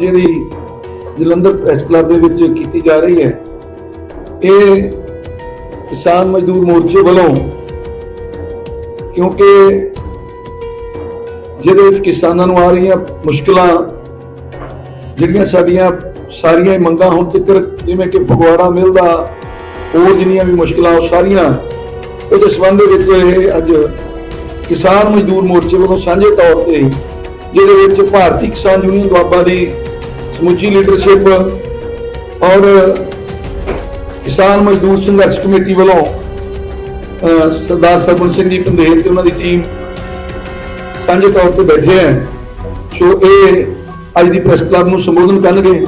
ਜਿਹੜੀ Jalandhar press club ਦੇ ਵਿੱਚ ਕੀਤੀ ਜਾ ਰਹੀ ਹੈ, ਇਹ ਕਿਸਾਨ ਮਜ਼ਦੂਰ ਮੋਰਚੇ ਵੱਲੋਂ ਕਿਉਂਕਿ ਜਿਹਦੇ ਵਿੱਚ ਕਿਸਾਨਾਂ ਨੂੰ ਆ ਰਹੀਆਂ ਮੁਸ਼ਕਲਾਂ, ਜਿਹੜੀਆਂ ਸਾਡੀਆਂ ਸਾਰੀਆਂ ਹੀ ਮੰਗਾਂ ਹੁਣ ਤੱਕ ਜਿਵੇਂ ਕਿ ਫਗਵਾੜਾ ਮਿਲਦਾ ਹੋਰ ਜਿੰਨੀਆਂ ਵੀ ਮੁਸ਼ਕਲਾਂ ਉਹ ਸਾਰੀਆਂ, ਉਹਦੇ ਸੰਬੰਧ ਵਿੱਚ ਇਹ ਅੱਜ ਕਿਸਾਨ ਮਜ਼ਦੂਰ ਮੋਰਚੇ ਵੱਲੋਂ ਸਾਂਝੇ ਤੌਰ ਤੇ ਜਿਹਦੇ ਵਿੱਚ ਭਾਰਤੀ ਕਿਸਾਨ ਯੂਨੀਅਨ ਦੁਆਬਾ ਦੀ ਸਮੁੱਚੀ ਲੀਡਰਸ਼ਿਪ ਔਰ ਕਿਸਾਨ ਮਜ਼ਦੂਰ ਸੰਘਰਸ਼ ਕਮੇਟੀ ਵੱਲੋਂ ਸਰਦਾਰ ਸਰਵਨ ਸਿੰਘ ਜੀ ਪੰਦੇਰ ਤੇ ਉਹਨਾਂ ਦੀ ਟੀਮ ਸਾਂਝੇ ਤੌਰ ਤੇ ਬੈਠੇ ਹੈ। ਸੋ ਇਹ ਅੱਜ ਦੀ ਪ੍ਰੈਸ ਕਲੱਬ ਨੂੰ ਸੰਬੋਧਨ ਕਰਨਗੇ।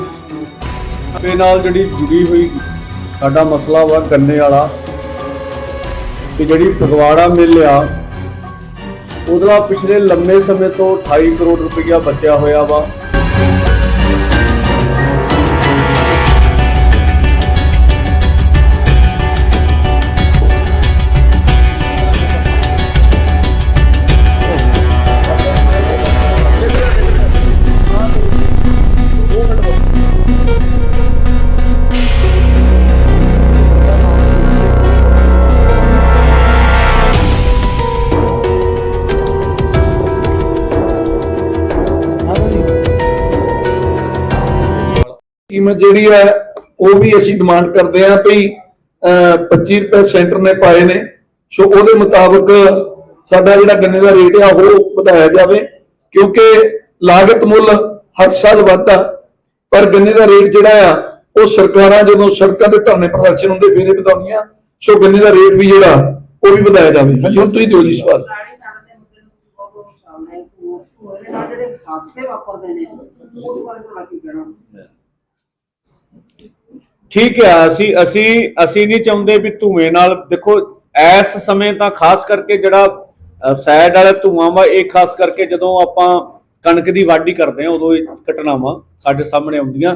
ਤੇ ਨਾਲ ਜਿਹੜੀ ਜੁੜੀ ਹੋਈ, ਸਾਡਾ ਮਸਲਾ ਵਾ ਗੰਨੇ ਵਾਲਾ ਕਿ ਜਿਹੜੀ ਫਗਵਾੜਾ ਮਿਲ ਆ ਉਹਦਾ ਪਿਛਲੇ ਲੰਮੇ ਸਮੇਂ ਤੋਂ 28 ਕਰੋੜ ਰੁਪਈਆ ਬਚਿਆ ਹੋਇਆ ਵਾ। ਕੀਮਤ ਜਿਹੜੀ ਹੈ ਉਹ ਵੀ ਅਸੀਂ ਡਿਮਾਂਡ ਕਰਦੇ ਵੀ ਅਹ, 25 ਰੁਪਏ ਸੈਂਟਰ ਨੇ ਪਾਏ ਨੇ। ਸੋ ਉਹਦੇ ਮੁਤਾਬਕ ਸਾਡਾ ਜਿਹੜਾ ਗੰਨੇ ਦਾ ਰੇਟ ਆ ਉਹ ਵਧਾਇਆ ਜਾਵੇ। ਕਿਉਂਕਿ ਲਾਗਤ ਮੁੱਲ ਹਰ ਸਾਲ ਵੱਧਦਾ ਪਰ ਗੰਨੇ ਦਾ ਰੇਟ ਜਿਹੜਾ ਆ ਉਹ ਸਰਕਾਰਾਂ ਜਦੋਂ ਸੜਕਾਂ ਤੇ ਧਰਨੇ ਪ੍ਰਦਰਸ਼ਨ ਹੁੰਦੇ ਫਿਰ ਇਹ ਵਧਾਉਂਦੀਆਂ। ਸੋ ਗੰਨੇ ਦਾ ਰੇਟ ਵੀ ਜਿਹੜਾ ਉਹ ਵੀ ਵਧਾਇਆ ਜਾਵੇ। ਹਾਂਜੀ। ਹੁਣ ਤੁਸੀਂ ਦਿਓ ਜੀ ਸਵਾਲ। ਪੁਰਾਣੇ ਸਾਲਾਂ ਦੇ ਮੁੱਦੇ ਨੂੰ ਤੁਸੀਂ ਬਹੁਤ ਬਹੁਤ ਪਛਾਣਦੇ ਹੋ ਉਹਦੇ ਨਾਲ ਜਿਹੜੇ ਹਾਦਸੇ ਵਾਪਰਦੇ ਨੇ ਉਸ ਬਾਰੇ ਤੁਹਾਡਾ ਕੀ ਕਹਿਣਾ? ਠੀਕ ਹੈ ਅਸੀਂ ਅਸੀਂ ਅਸੀਂ ਨਹੀਂ ਚਾਹੁੰਦੇ ਵੀ ਧੂਏ ਨਾਲ, ਦੇਖੋ ਇਸ ਸਮੇਂ ਤਾਂ ਖਾਸ ਕਰਕੇ ਜਿਹੜਾ ਸੈਡ ਵਾਲਾ ਧੂਆਂ ਵਾ, ਇਹ ਖਾਸ ਕਰਕੇ ਜਦੋਂ ਆਪਾਂ ਕਣਕ ਦੀ ਵਾਢੀ ਕਰਦੇ ਆ ਉਦੋਂ ਇਹ ਘਟਨਾਵਾਂ ਸਾਡੇ ਸਾਹਮਣੇ ਆਉਂਦੀਆਂ।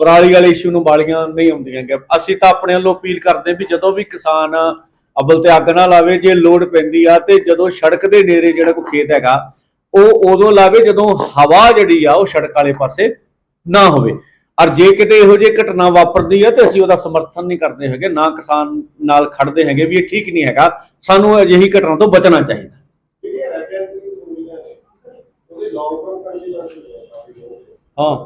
ਪਰਾਲੀ ਵਾਲੇ ਇਸ਼ੂ ਨੂੰ ਬਾਲੀਆਂ ਨਹੀਂ ਆਉਂਦੀਆਂ ਕਿ ਅਸੀਂ ਤਾਂ ਆਪਣੇ ਵੱਲੋਂ ਅਪੀਲ ਕਰਦੇ ਵੀ ਜਦੋਂ ਵੀ ਕਿਸਾਨ ਅਬਲ ਤੇ ਅੱਗ ਨਾ ਲਾਵੇ, ਜੇ ਲੋੜ ਪੈਂਦੀ ਆ ਤੇ ਜਦੋਂ ਸੜਕ ਦੇ ਨੇੜੇ ਜਿਹੜਾ ਕੋਈ ਖੇਤ ਹੈਗਾ, ਉਹ ਉਦੋਂ ਲਾਵੇ ਜਦੋਂ ਹਵਾ ਜਿਹੜੀ ਆ, ਉਹ ਸੜਕ ਵਾਲੇ ਪਾਸੇ ਨਾ ਹੋਵੇ। ਔਰ ਜੇ ਕਿਤੇ ਇਹੋ ਜਿਹੀ ਘਟਨਾ ਵਾਪਰਦੀ ਹੈ ਤੇ ਅਸੀਂ ਉਹਦਾ ਸਮਰਥਨ ਨਹੀਂ ਕਰਦੇ ਹੈਗੇ, ਨਾ ਕਿਸਾਨ ਨਾਲ ਖੜਦੇ ਹੈਗੇ ਵੀ ਇਹ ਠੀਕ ਨਹੀਂ ਹੈਗਾ, ਸਾਨੂੰ ਅਜਿਹੀ ਘਟਨਾ ਤੋਂ ਬਚਣਾ ਚਾਹੀਦਾ। ਹਾਂ।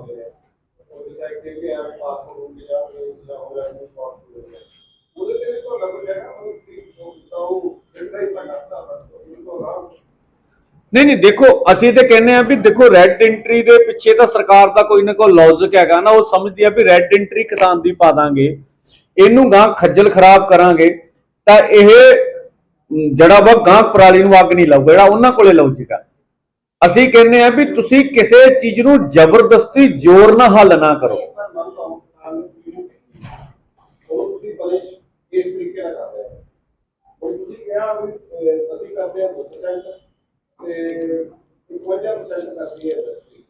ਨਹੀਂ ਨਹੀਂ, ਦੇਖੋ, ਅਸੀਂ ਤੇ ਕਹਿੰਦੇ ਆ ਵੀ ਦੇਖੋ ਰੈੱਡ ਐਂਟਰੀ ਦੇ ਪਿੱਛੇ ਤਾਂ ਸਰਕਾਰ ਦਾ ਕੋਈ ਨਾ ਕੋਈ ਲੌਜਿਕ ਹੈਗਾ ਨਾ, ਉਹ ਸਮਝਦੀ ਆ ਵੀ ਰੈੱਡ ਐਂਟਰੀ ਕਿਸਾਨ ਦੀ ਪਾ ਦਾਂਗੇ, ਇਹਨੂੰ ਗਾਂ ਖੱਜਲ ਖਰਾਬ ਕਰਾਂਗੇ, ਤਾਂ ਇਹ ਜਿਹੜਾ ਵਾ ਗਾਂ ਪਰਾਲੀ ਨੂੰ ਅੱਗ ਨਹੀਂ ਲਾਊਗਾ ਜਿਹੜਾ ਉਹਨਾਂ ਕੋਲੇ ਲੌਜਿਕ ਆ। ਅਸੀਂ ਕਹਿੰਦੇ ਆ ਵੀ ਤੁਸੀਂ ਕਿਸੇ ਚੀਜ਼ ਨੂੰ ਜ਼ਬਰਦਸਤੀ ਜ਼ੋਰ ਨਾਲ ਹੱਲ ਨਾ ਕਰੋ। ਤੁਸੀਂ ਇਸ ਤਰੀਕੇ ਨਾਲ ਕਰ ਹੋ ਤੁਸੀਂ ਕਿਹਾ ਅਸੀਂ ਕਰਦੇ ਹਾਂ 2% ਤੇ 51% ਕਰਦੀ ਹੈ ਇੰਡਸਟਰੀ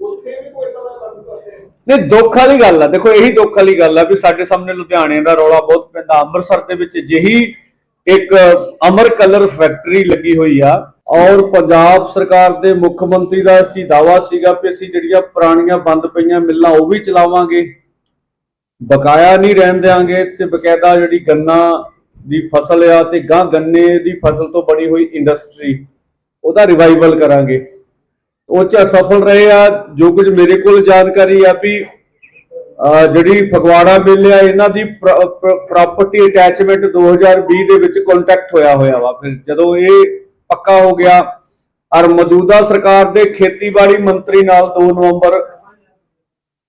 ਉੱਥੇ ਵੀ ਕੋਈ ਤਰ੍ਹਾਂ ਦਾ ਕੰਮ ਕਰਦੇ ਹੋ ਨਹੀਂ, ਦੁੱਖ ਵਾਲੀ ਗੱਲ ਆ। ਦੇਖੋ, ਇਹੀ ਦੁੱਖ ਵਾਲੀ ਗੱਲ ਆ ਵੀ ਸਾਡੇ ਸਾਹਮਣੇ ਲੁਧਿਆਣੇ ਦਾ ਰੌਲਾ ਬਹੁਤ ਪੈਂਦਾ। ਅੰਮ੍ਰਿਤਸਰ ਦੇ ਵਿੱਚ ਜਿਹੀ ਇੱਕ ਅਮਰ ਕਲਰ ਫੈਕਟਰੀ ਲੱਗੀ ਹੋਈ ਆ ਔਰ ਪੰਜਾਬ ਸਰਕਾਰ ਦੇ ਮੁੱਖ ਮੰਤਰੀ ਦਾ ਅਸੀਂ ਦਾਵਾ ਸੀਗਾ ਕਿ ਅਸੀਂ ਜਿਹੜੀਆਂ ਪੁਰਾਣੀਆਂ ਬੰਦ ਪਈਆਂ ਮਿੱਲਾਂ ਉਹ ਵੀ ਚਲਾਵਾਂਗੇ। ਬਕਾਇਆ ਨਹੀਂ ਰਹਿਣ ਦੇਾਂਗੇ ਤੇ ਬਕਾਇਦਾ ਜਿਹੜੀ ਗੰਨਾ ਦੀ ਫਸਲ ਆ ਤੇ ਗਾਂ ਗੰਨੇ ਦੀ ਫਸਲ ਤੋਂ ਬਣੀ ਹੋਈ ਇੰਡਸਟਰੀ, ਉਹਦਾ ਰਿਵਾਈਵਲ ਕਰਾਂਗੇ। ਉਹ ਚ ਅਸਫਲ ਰਹੇ ਆ, ਜੋ ਕੁਝ ਮੇਰੇ ਕੋਲ ਜਾਣਕਾਰੀ ਆ ਵੀ ਜਿਹੜੀ ਫਗਵਾੜਾ ਮਿਲ ਆ, ਇਹਨਾਂ ਦੀ ਪ੍ਰਾਪਰਟੀ ਅਟੈਚਮੈਂਟ 2020 ਦੇ ਵਿੱਚ ਕੰਟੈਕਟ ਹੋਇਆ ਹੋਇਆ ਵਾ। ਫਿਰ ਜਦੋਂ ਇਹ ਪੱਕਾ ਹੋ ਗਿਆ, ਔਰ ਮੌਜੂਦਾ ਸਰਕਾਰ ਦੇ ਖੇਤੀਬਾੜੀ ਮੰਤਰੀ ਨਾਲ 2 ਨਵੰਬਰ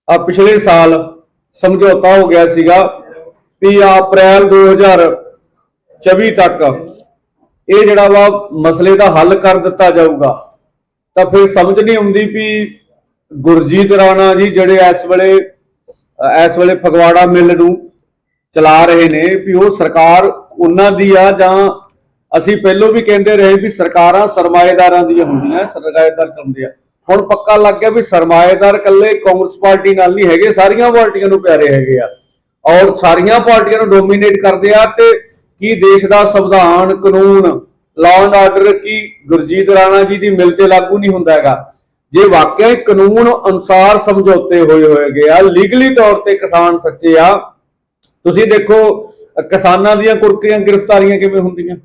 ਆ ਪਿਛਲੇ ਸਾਲ ਸਮਝੌਤਾ ਹੋ ਗਿਆ ਸੀਗਾ ਵੀ ਆ ਅਪ੍ਰੈਲ 2024 ਤੱਕ ਇਹ ਜਿਹੜਾ ਵਾ ਮਸਲੇ ਦਾ ਹੱਲ ਕਰ ਦਿੱਤਾ ਜਾਊਗਾ। ਤਾਂ ਫਿਰ ਸਮਝ ਨਹੀਂ ਆਉਂਦੀ ਵੀ ਗੁਰਜੀਤ ਰਾਣਾ ਜੀ ਜਿਹੜੇ ਇਸ ਵੇਲੇ ਇਸ ਵੇਲੇ ਫਗਵਾੜਾ ਮਿਲ ਨੂੰ ਚਲਾ ਰਹੇ ਨੇ, ਵੀ ਉਹ ਸਰਕਾਰ ਉਹਨਾਂ ਦੀ ਆ ਜਾਂ ਅਸੀਂ ਪਹਿਲਾਂ ਵੀ ਕਹਿੰਦੇ ਰਹੇ ਵੀ ਸਰਕਾਰਾਂ ਸਰਮਾਏਦਾਰਾਂ ਦੀਆਂ ਹੁੰਦੀਆਂ, ਸਰਮਾਏਦਾਰ ਚੁਣਦੇ ਆ। ਹੁਣ ਪੱਕਾ ਲੱਗ ਗਿਆ ਵੀ ਸਰਮਾਏਦਾਰ ਇਕੱਲੇ ਕਾਂਗਰਸ ਪਾਰਟੀ ਨਾਲ ਨਹੀਂ ਹੈਗੇ, ਸਾਰੀਆਂ ਪਾਰਟੀਆਂ ਨੂੰ ਪਿਆਰੇ ਹੈਗੇ ਆ। ਔਰ ਸਾਰੀਆਂ ਪਾਰਟੀਆਂ ਨੂੰ ਡੋਮੀਨੇਟ ਕਰਦੇ ਆ ਤੇ ਕੀ ਦੇਸ਼ ਦਾ ਸੰਵਿਧਾਨ ਕਾਨੂੰਨ ਲਾਅ ਐਂਡ ਆਰਡਰ ਕੀ ਗੁਰਜੀਤ ਰਾਣਾ ਜੀ ਦੀ ਮਿਲ ਤੇ ਲਾਗੂ ਨਹੀਂ ਹੁੰਦਾ ਹੈਗਾ। ਜੇ ਵਾਕਿਆ ਕਾਨੂੰਨ ਅਨੁਸਾਰ ਸਮਝੌਤੇ ਹੋਏ ਹੋਏ ਆ ਲੀਗਲੀ ਤੌਰ ਤੇ ਕਿਸਾਨ ਸੱਚੇ ਆ। ਤੁਸੀਂ ਦੇਖੋ ਕਿਸਾਨਾਂ ਦੀਆਂ ਕੁਰਕੀਆਂ ਗ੍ਰਿਫਤਾਰੀਆਂ ਕਿਵੇਂ ਹੁੰਦੀਆਂ?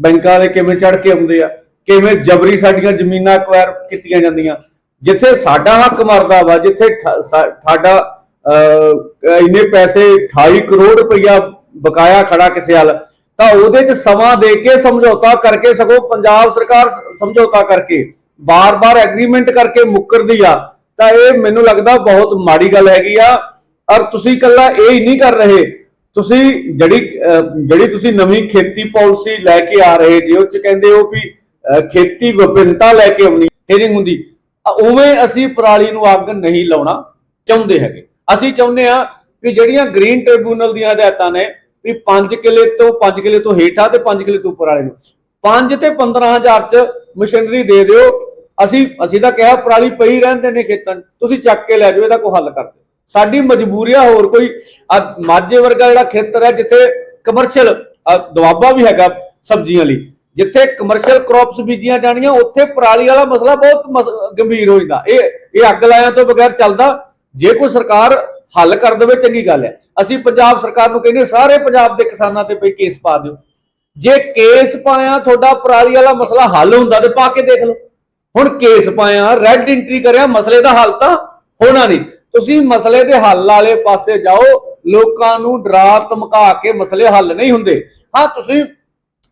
ਬੈਂਕਾਂ ਦੇ ਕਿਵੇਂ ਚੜ ਕੇ ਆਉਂਦੇ ਆ? ਕਿਵੇਂ ਜਬਰੀ ਸਾਡੀਆਂ ਜ਼ਮੀਨਾਂ ਐਕਵਾਇਰ ਕੀਤੀਆਂ ਜਾਂਦੀਆਂ? ਜਿੱਥੇ ਸਾਡਾ ਹੱਕ ਮਰਦਾ ਵਾ ਜਿੱਥੇ ਠਾ- ਸਾਡਾ ਅਹ, ਇੰਨੇ ਪੈਸੇ 28 ਕਰੋੜ ਰੁਪਇਆ ਬਕਾਇਆ ਖੜਾ ਕਿਸੇ ਹਾਲ ਤਾਂ ਉਹਦੇ 'ਚ ਸਮਾਂ ਦੇ ਕੇ ਸਮਝੌਤਾ ਕਰਕੇ ਸਗੋਂ ਪੰਜਾਬ ਸਰਕਾਰ ਸਮਝੌਤਾ ਕਰਕੇ ਬਾਰ-ਬਾਰ ਐਗਰੀਮੈਂਟ ਕਰਕੇ ਮੁੱਕਰਦੀ ਆ ਤਾਂ ਇਹ ਮੈਨੂੰ ਲੱਗਦਾ ਬਹੁਤ ਮਾੜੀ ਗੱਲ ਹੈਗੀ ਆ। ਔਰ ਤੁਸੀਂ ਇਕੱਲਾ ਇਹ ਹੀ ਨਹੀਂ ਕਰ ਰਹੇ। ਤੁਸੀਂ ਜਿਹੜੀ ਜਿਹੜੀ ਤੁਸੀਂ ਨਵੀਂ ਖੇਤੀ ਪਾਲਿਸੀ ਲੈ ਕੇ ਆ ਰਹੇ ਜੇ ਉਹ ਚ ਕਹਿੰਦੇ ਹੋ ਵੀ ਅਹ, ਖੇਤੀ ਵਿਭਿੰਨਤਾ ਲੈ ਕੇ ਆਉਣੀ ਟ੍ਰੇਨਿੰਗ ਹੁੰਦੀ। ਉਵੇਂ ਅਸੀਂ ਪਰਾਲੀ ਨੂੰ ਅੱਗ ਨਹੀਂ ਲਾਉਣਾ ਚਾਹੁੰਦੇ ਹੈਗੇ। ਅਸੀਂ ਚਾਹੁੰਦੇ ਆ ਕਿ ਜਿਹੜੀਆਂ ਗ੍ਰੀਨ ਟ੍ਰਿਬਿਊਨਲ ਦੀਆਂ ਹਦਾਇਤਾਂ ਨੇ ਵੀ 5 ਕਿਲੇ ਤੋਂ 5 ਕਿਲੇ ਤੋਂ ਹੇਠਾਂ ਤੇ 5 ਕਿਲੇ ਤੋਂ ਉੱਪਰ ਵਾਲੇ ਨੂੰ। 5 ਤੇ 15000 ਚ ਮਸ਼ੀਨਰੀ ਦੇ ਦਿਓ। ਅਸੀਂ ਅਸੀਂ ਤਾਂ ਕਿਹਾ ਪਰਾਲੀ ਪਈ ਰਹਿੰਦੇ ਨੇ ਖੇਤਾਂ 'ਚ। ਤੁਸੀਂ ਚੱਕ ਕੇ ਲੈ ਜਾਓ, ਇਹਦਾ ਕੋਈ ਹੱਲ ਕਰ ਦਿਓ ਸਾਡੀ ਮਜਬੂਰੀ ਆ, ਹੋਰ ਕੋਈ ਆਹ ਮਾਝੇ ਵਰਗਾ ਜਿਹੜਾ ਖੇਤਰ ਹੈ, ਜਿੱਥੇ ਕਮਰਸ਼ੀਅਲ ਦਵਾਬਾ ਵੀ ਹੈਗਾ ਸਬਜ਼ੀਆਂ ਲਈ। ਜਿੱਥੇ ਕਮਰਸ਼ੀਅਲ ਕ੍ਰੌਪਸ ਬੀਜੀਆਂ ਜਾਣੀਆਂ, ਉੱਥੇ ਪਰਾਲੀ ਵਾਲਾ ਮਸਲਾ ਬਹੁਤ ਮਸ- ਗੰਭੀਰ ਹੋ ਜਾਂਦਾ। ਇਹ ਇਹ ਅੱਗ ਲਾਇਆ ਤੋਂ ਬਗੈਰ ਚੱਲਦਾ। ਜੇ ਕੋਈ ਸਰਕਾਰ ਹੱਲ ਕਰ ਦੇਵੇ, ਚੰਗੀ ਗੱਲ ਹੈ। ਅਸੀਂ ਪੰਜਾਬ ਸਰਕਾਰ ਨੂੰ ਕਹਿੰਦੇ ਸਾਰੇ ਪੰਜਾਬ ਦੇ ਕਿਸਾਨਾਂ ਤੇ ਪਈ ਕੇਸ ਪਾ ਦਿਓ। ਜੇ ਕੇਸ ਪਾਇਆ, ਤੁਹਾਡਾ ਪਰਾਲੀ ਵਾਲਾ ਮਸਲਾ ਹੱਲ ਹੁੰਦਾ ਤੇ ਪਾ ਕੇ ਦੇਖ ਲਓ। ਹੁਣ ਕੇਸ ਪਾਇਆ ਰੈੱਡ ਐਂਟਰੀ ਕਰਿਆ, ਮਸਲੇ ਦਾ ਹੱਲ ਤਾਂ ਹੋਣਾ ਨਹੀਂ। ਤੁਸੀਂ ਮਸਲੇ ਦੇ ਹੱਲ ਵਾਲੇ ਪਾਸੇ ਜਾਓ, ਲੋਕਾਂ ਨੂੰ ਡਰਾ ਧਮਕਾ ਕੇ ਮਸਲੇ ਹੱਲ ਨਹੀਂ ਹੁੰਦੇ। ਹਾਂ, ਤੁਸੀਂ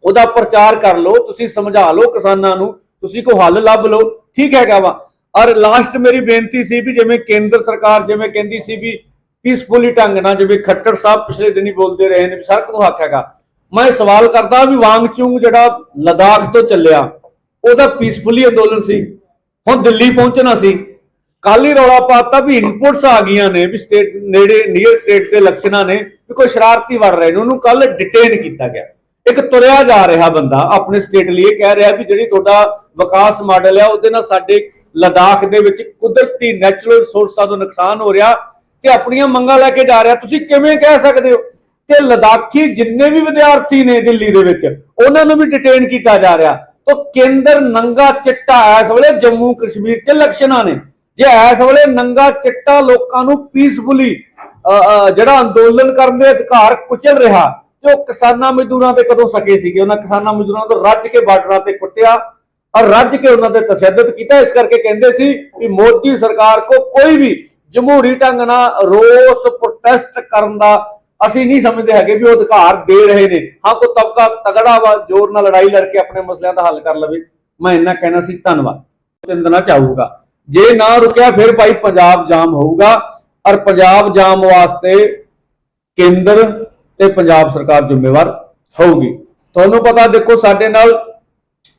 ਉਹਦਾ ਪ੍ਰਚਾਰ ਕਰ ਲਓ, ਤੁਸੀਂ ਸਮਝਾ ਲਓ ਕਿਸਾਨਾਂ ਨੂੰ, ਤੁਸੀਂ ਕੋਈ ਹੱਲ ਲੱਭ ਲਓ। ਠੀਕ ਹੈਗਾ ਵਾ। ਔਰ ਲਾਸਟ ਮੇਰੀ ਬੇਨਤੀ ਸੀ ਵੀ ਜਿਵੇਂ ਕੇਂਦਰ ਸਰਕਾਰ ਜਿਵੇਂ ਕਹਿੰਦੀ ਸੀ ਵੀ ਪੀਸਫੁਲੀ ਢੰਗ ਨਾਲ ਜਿਵੇਂ ਖੱਟਰ ਸਾਹਿਬ ਪਿਛਲੇ ਦਿਨੀ ਬੋਲਦੇ ਰਹੇ ਨੇ ਸੜਕ ਨੂੰ ਹੱਕ ਹੈਗਾ। ਮੈਂ ਸਵਾਲ ਕਰਦਾ ਵੀ ਵਾਂਗਚੁੰਗ ਜਿਹੜਾ ਲਦਾਖ ਤੋਂ ਚੱਲਿਆ, ਉਹਦਾ ਪੀਸਫੁਲੀ ਅੰਦੋਲਨ ਸੀ। ਹੁਣ ਦਿੱਲੀ ਪਹੁੰਚਣਾ ਸੀ। ਕੱਲ ਹੀ ਰੌਲਾ ਪਾਤਾ ਵੀ ਇਨਪੁਟਸ ਆ ਗਈਆਂ ਨੇ ਵੀ ਸਟੇਟ ਨੇੜੇ ਨੀਅਰ ਸਟੇਟ ਦੇ ਇਲੈਕਸ਼ਨਾਂ ਨੇ ਵੀ ਕੋਈ ਸ਼ਰਾਰਤੀ ਵੜ ਰਹੇ ਨੇ। ਉਹਨੂੰ ਕੱਲ ਡਿਟੇਨ ਕੀਤਾ ਗਿਆ। ਇੱਕ ਤੁਰਿਆ ਜਾ ਰਿਹਾ ਬੰਦਾ ਆਪਣੇ ਸਟੇਟ ਲਈ ਇਹ ਕਹਿ ਰਿਹਾ ਵੀ ਜਿਹੜੀ ਤੁਹਾਡਾ ਵਿਕਾਸ ਮਾਡਲ ਆ, ਉਹਦੇ ਨਾਲ ਸਾਡੇ ਲਦਾਖ ਦੇ ਵਿੱਚ ਕੁਦਰਤੀ ਨੈਚੁਰਲ ਰਿਸੋਰਸਾਂ ਤੋਂ ਨੁਕਸਾਨ ਹੋ ਰਿਹਾ ਤੇ ਆਪਣੀਆਂ ਮੰਗਾਂ ਲੈ ਕੇ ਜਾ ਰਿਹਾ। ਤੁਸੀਂ ਕਿਵੇਂ ਕਹਿ ਸਕਦੇ ਹੋ? ਤੇ ਲਦਾਖੀ ਜਿੰਨੇ ਵੀ ਵਿਦਿਆਰਥੀ ਨੇ ਦਿੱਲੀ ਦੇ ਵਿੱਚ, ਉਹਨਾਂ ਨੂੰ ਵੀ ਡਿਟੇਨ ਕੀਤਾ ਜਾ ਰਿਹਾ। ਤਾਂ ਕੇਂਦਰ ਨੰਗਾ ਚਿੱਟਾ ਇਸ ਵੇਲੇ ਜੰਮੂ ਕਸ਼ਮੀਰ 'ਚ ਇਲੈਕਸ਼ਨਾਂ ਨੇ। ਜੇ ਇਸ ਵੇਲੇ ਨੰਗਾ ਚਿੱਟਾ ਲੋਕਾਂ ਨੂੰ ਪੀਸਫੁਲੀ ਜਿਹੜਾ ਅੰਦੋਲਨ ਕਰਨ ਦੇ ਅਧਿਕਾਰ ਕੁਚਲ ਰਿਹਾ, ਤੇ ਉਹ ਕਿਸਾਨਾਂ ਮਜ਼ਦੂਰਾਂ ਤੇ ਕਦੋਂ ਸਕੇ ਸੀਗੇ? ਉਹਨਾਂ ਕਿਸਾਨਾਂ ਮਜ਼ਦੂਰਾਂ ਤੋਂ ਰੱਜ ਕੇ ਬਾਰਡਰਾਂ ਤੇ ਕੁੱਟਿਆ। ਔਰ ਰੱਜ ਕੇ ਉਹਨਾਂ ਤੇ ਤਸ਼ੱਦਦ ਕੀਤਾ। ਇਸ ਕਰਕੇ ਕਹਿੰਦੇ ਸੀ ਕਿ ਮੋਦੀ ਸਰਕਾਰ ਕੋ ਕੋਈ ਵੀ ਜਮਹੂਰੀ ਢੰਗ ਨਾਲ ਰੋਸ ਪ੍ਰੋਟੈਸਟ ਕਰਨ ਦਾ ਅਸੀਂ ਨਹੀਂ ਸਮਝਦੇ ਹੈਗੇ ਵੀ ਉਹ ਅਧਿਕਾਰ ਦੇ ਰਹੇ ਨੇ। ਹਾਂ ਕੋ ਤਬਕਾ ਤਗੜਾ ਵਾ, ਜ਼ੋਰ ਨਾਲ ਲੜਾਈ ਲੜ ਕੇ ਆਪਣੇ ਮਸਲਿਆਂ ਦਾ ਹੱਲ ਕਰ ਲਵੇ। ਮੈਂ ਇੰਨਾ ਕਹਿਣਾ ਸੀ, ਧੰਨਵਾਦ। ਤਿੰਨ ਚਾਹੂਗਾ। ਜੇ ਨਾ ਰੁਕਿਆ, ਫਿਰ ਭਾਈ ਪੰਜਾਬ ਜਾਮ ਹੋਊਗਾ। ਔਰ ਪੰਜਾਬ ਜਾਮ ਵਾਸਤੇ ਕੇਂਦਰ ਤੇ ਪੰਜਾਬ ਸਰਕਾਰ ਜ਼ਿੰਮੇਵਾਰ ਹੋਊਗੀ। ਤੁਹਾਨੂੰ ਪਤਾ ਦੇਖੋ, ਸਾਡੇ ਨਾਲ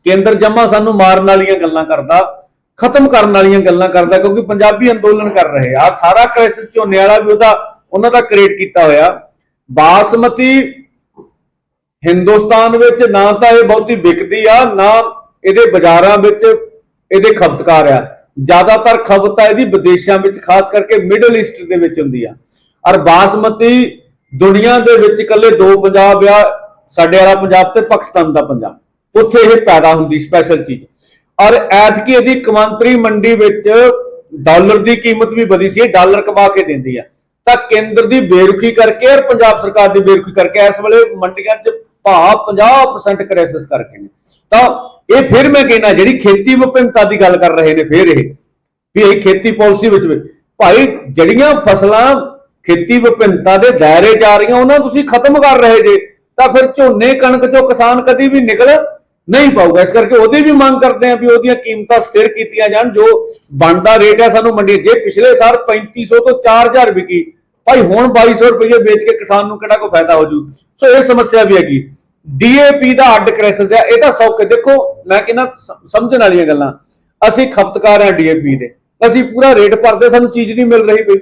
ਕੇਂਦਰ ਜਮਾ ਸਾਨੂੰ ਮਾਰਨ ਵਾਲੀਆਂ ਗੱਲਾਂ ਕਰਦਾ, ਖਤਮ ਕਰਨ ਵਾਲੀਆਂ ਗੱਲਾਂ ਕਰਦਾ, ਕਿਉਂਕਿ ਪੰਜਾਬੀ ਅੰਦੋਲਨ ਕਰ ਰਹੇ ਆ। ਸਾਰਾ ਕ੍ਰਾਈਸਿਸ ਝੋਨੇ ਵਾਲਾ ਵੀ ਉਹਦਾ, ਉਹਨਾਂ ਦਾ ਕ੍ਰੀਏਟ ਕੀਤਾ ਹੋਇਆ। ਬਾਸਮਤੀ ਹਿੰਦੁਸਤਾਨ ਵਿੱਚ ਨਾ ਤਾਂ ਇਹ ਬਹੁਤੀ ਵਿਕਦੀ ਆ, ਨਾ ਇਹਦੇ ਬਾਜ਼ਾਰਾਂ ਵਿੱਚ ਇਹਦੇ ਖਪਤਕਾਰ ਆ। ਜ਼ਿਆਦਾਤਰ ਖਪਤ ਆ ਇਹਦੀ ਵਿਦੇਸ਼ਾਂ ਵਿੱਚ, ਖਾਸ ਕਰਕੇ ਮਿਡਲ ਈਸਟ ਦੇ ਵਿੱਚ ਹੁੰਦੀ ਆ। ਔਰ ਬਾਸਮਤੀ ਦੁਨੀਆ ਦੇ ਵਿੱਚ ਇਕੱਲੇ ਦੋ ਪੰਜਾਬ ਆ, ਸਾਡੇ ਵਾਲਾ ਪੰਜਾਬ ਤੇ ਪਾਕਿਸਤਾਨ ਦਾ ਪੰਜਾਬ। ਉੱਥੇ ਇਹ ਪੈਦਾ ਹੁੰਦੀ ਸਪੈਸ਼ਲ ਚੀਜ਼। ਔਰ ਐਤਕੀ ਇਹਦੀ ਕਮਾਂਤਰੀ ਮੰਡੀ ਵਿੱਚ ਡਾਲਰ ਦੀ ਕੀਮਤ ਵੀ ਵਧੀ ਸੀ, ਇਹ ਡਾਲਰ ਕਮਾ ਕੇ ਦਿੰਦੀ ਆ। ਤਾਂ ਕੇਂਦਰ ਦੀ ਬੇਰੁਖੀ ਕਰਕੇ ਔਰ ਪੰਜਾਬ ਸਰਕਾਰ ਦੀ ਬੇਰੁਖੀ ਕਰਕੇ ਇਸ ਵੇਲੇ ਮੰਡੀਆਂ 'ਚ ਭਾਅ 50% ਕ੍ਰਾਈਸਿਸ ਕਰਕੇ ਨੇ। ਤਾਂ ਇਹ ਫਿਰ ਮੈਂ ਕਹਿੰਦਾ ਜਿਹੜੀ ਖੇਤੀ ਵਿਭਿੰਨਤਾ ਦੀ ਗੱਲ ਕਰ ਰਹੇ ਨੇ ਫਿਰ ਇਹ, ਵੀ ਇਹ ਖੇਤੀ ਪਾਲਿਸੀ ਵਿੱਚ ਭਾਈ ਜਿਹੜੀਆਂ ਫਸਲਾਂ ਖੇਤੀ ਵਿਭਿੰਨਤਾ ਦੇ ਦਾਇਰੇ ਜਾ ਰਹੀਆਂ, ਉਹਨਾਂ ਤੁਸੀਂ ਖਤਮ ਕਰ ਰਹੇ ਜੇ, ਤਾਂ ਫਿਰ ਝੋਨੇ ਕਣਕ 'ਚੋਂ ਕਿਸਾਨ ਕਦੀ ਵੀ ਨਿਕਲ ਨਹੀਂ ਪਾਊਗਾ। ਇਸ ਕਰਕੇ ਉਹਦੀ ਵੀ ਮੰਗ ਕਰਦੇ ਆ ਵੀ ਉਹਦੀਆਂ ਕੀਮਤਾਂ ਸਥਿਰ ਕੀਤੀਆਂ ਜਾਣ, ਜੋ ਬਣਦਾ ਰੇਟ ਹੈ ਸਾਨੂੰ ਮੰਡੀ ਜੇ ਪਿਛਲੇ ਸਾਲ 3500 ਤੋਂ 4000 ਵਿਕੀ, ਭਾਈ ਹੁਣ 2200 ਰੁਪਏ ਵੇਚ ਕੇ ਕਿਸਾਨ ਨੂੰ ਕਿਹੜਾ ਕੋਈ ਫਾਇਦਾ ਹੋ ਜੂ? ਸੋ ਇਹ ਸਮੱਸਿਆ ਵੀ ਹੈਗੀ। ਡੀਏਪੀ ਦਾ ਅੱਡ ਕ੍ਰਾਈਸਿਸ ਹੈ। ਇਹ ਤਾਂ ਸੌਕੇ ਦੇਖੋ, ਮੈਂ ਕਹਿੰਦਾ ਸਮਝਣ ਵਾਲੀਆਂ ਗੱਲਾਂ। ਅਸੀਂ ਖਪਤਕਾਰ ਹਾਂ ਡੀਏਪੀ ਦੇ। ਅਸੀਂ ਪੂਰਾ ਰੇਟ ਭਰਦੇ, ਸਾਨੂੰ ਚੀਜ਼ ਨਹੀਂ ਮਿਲ ਰਹੀ ਪਈ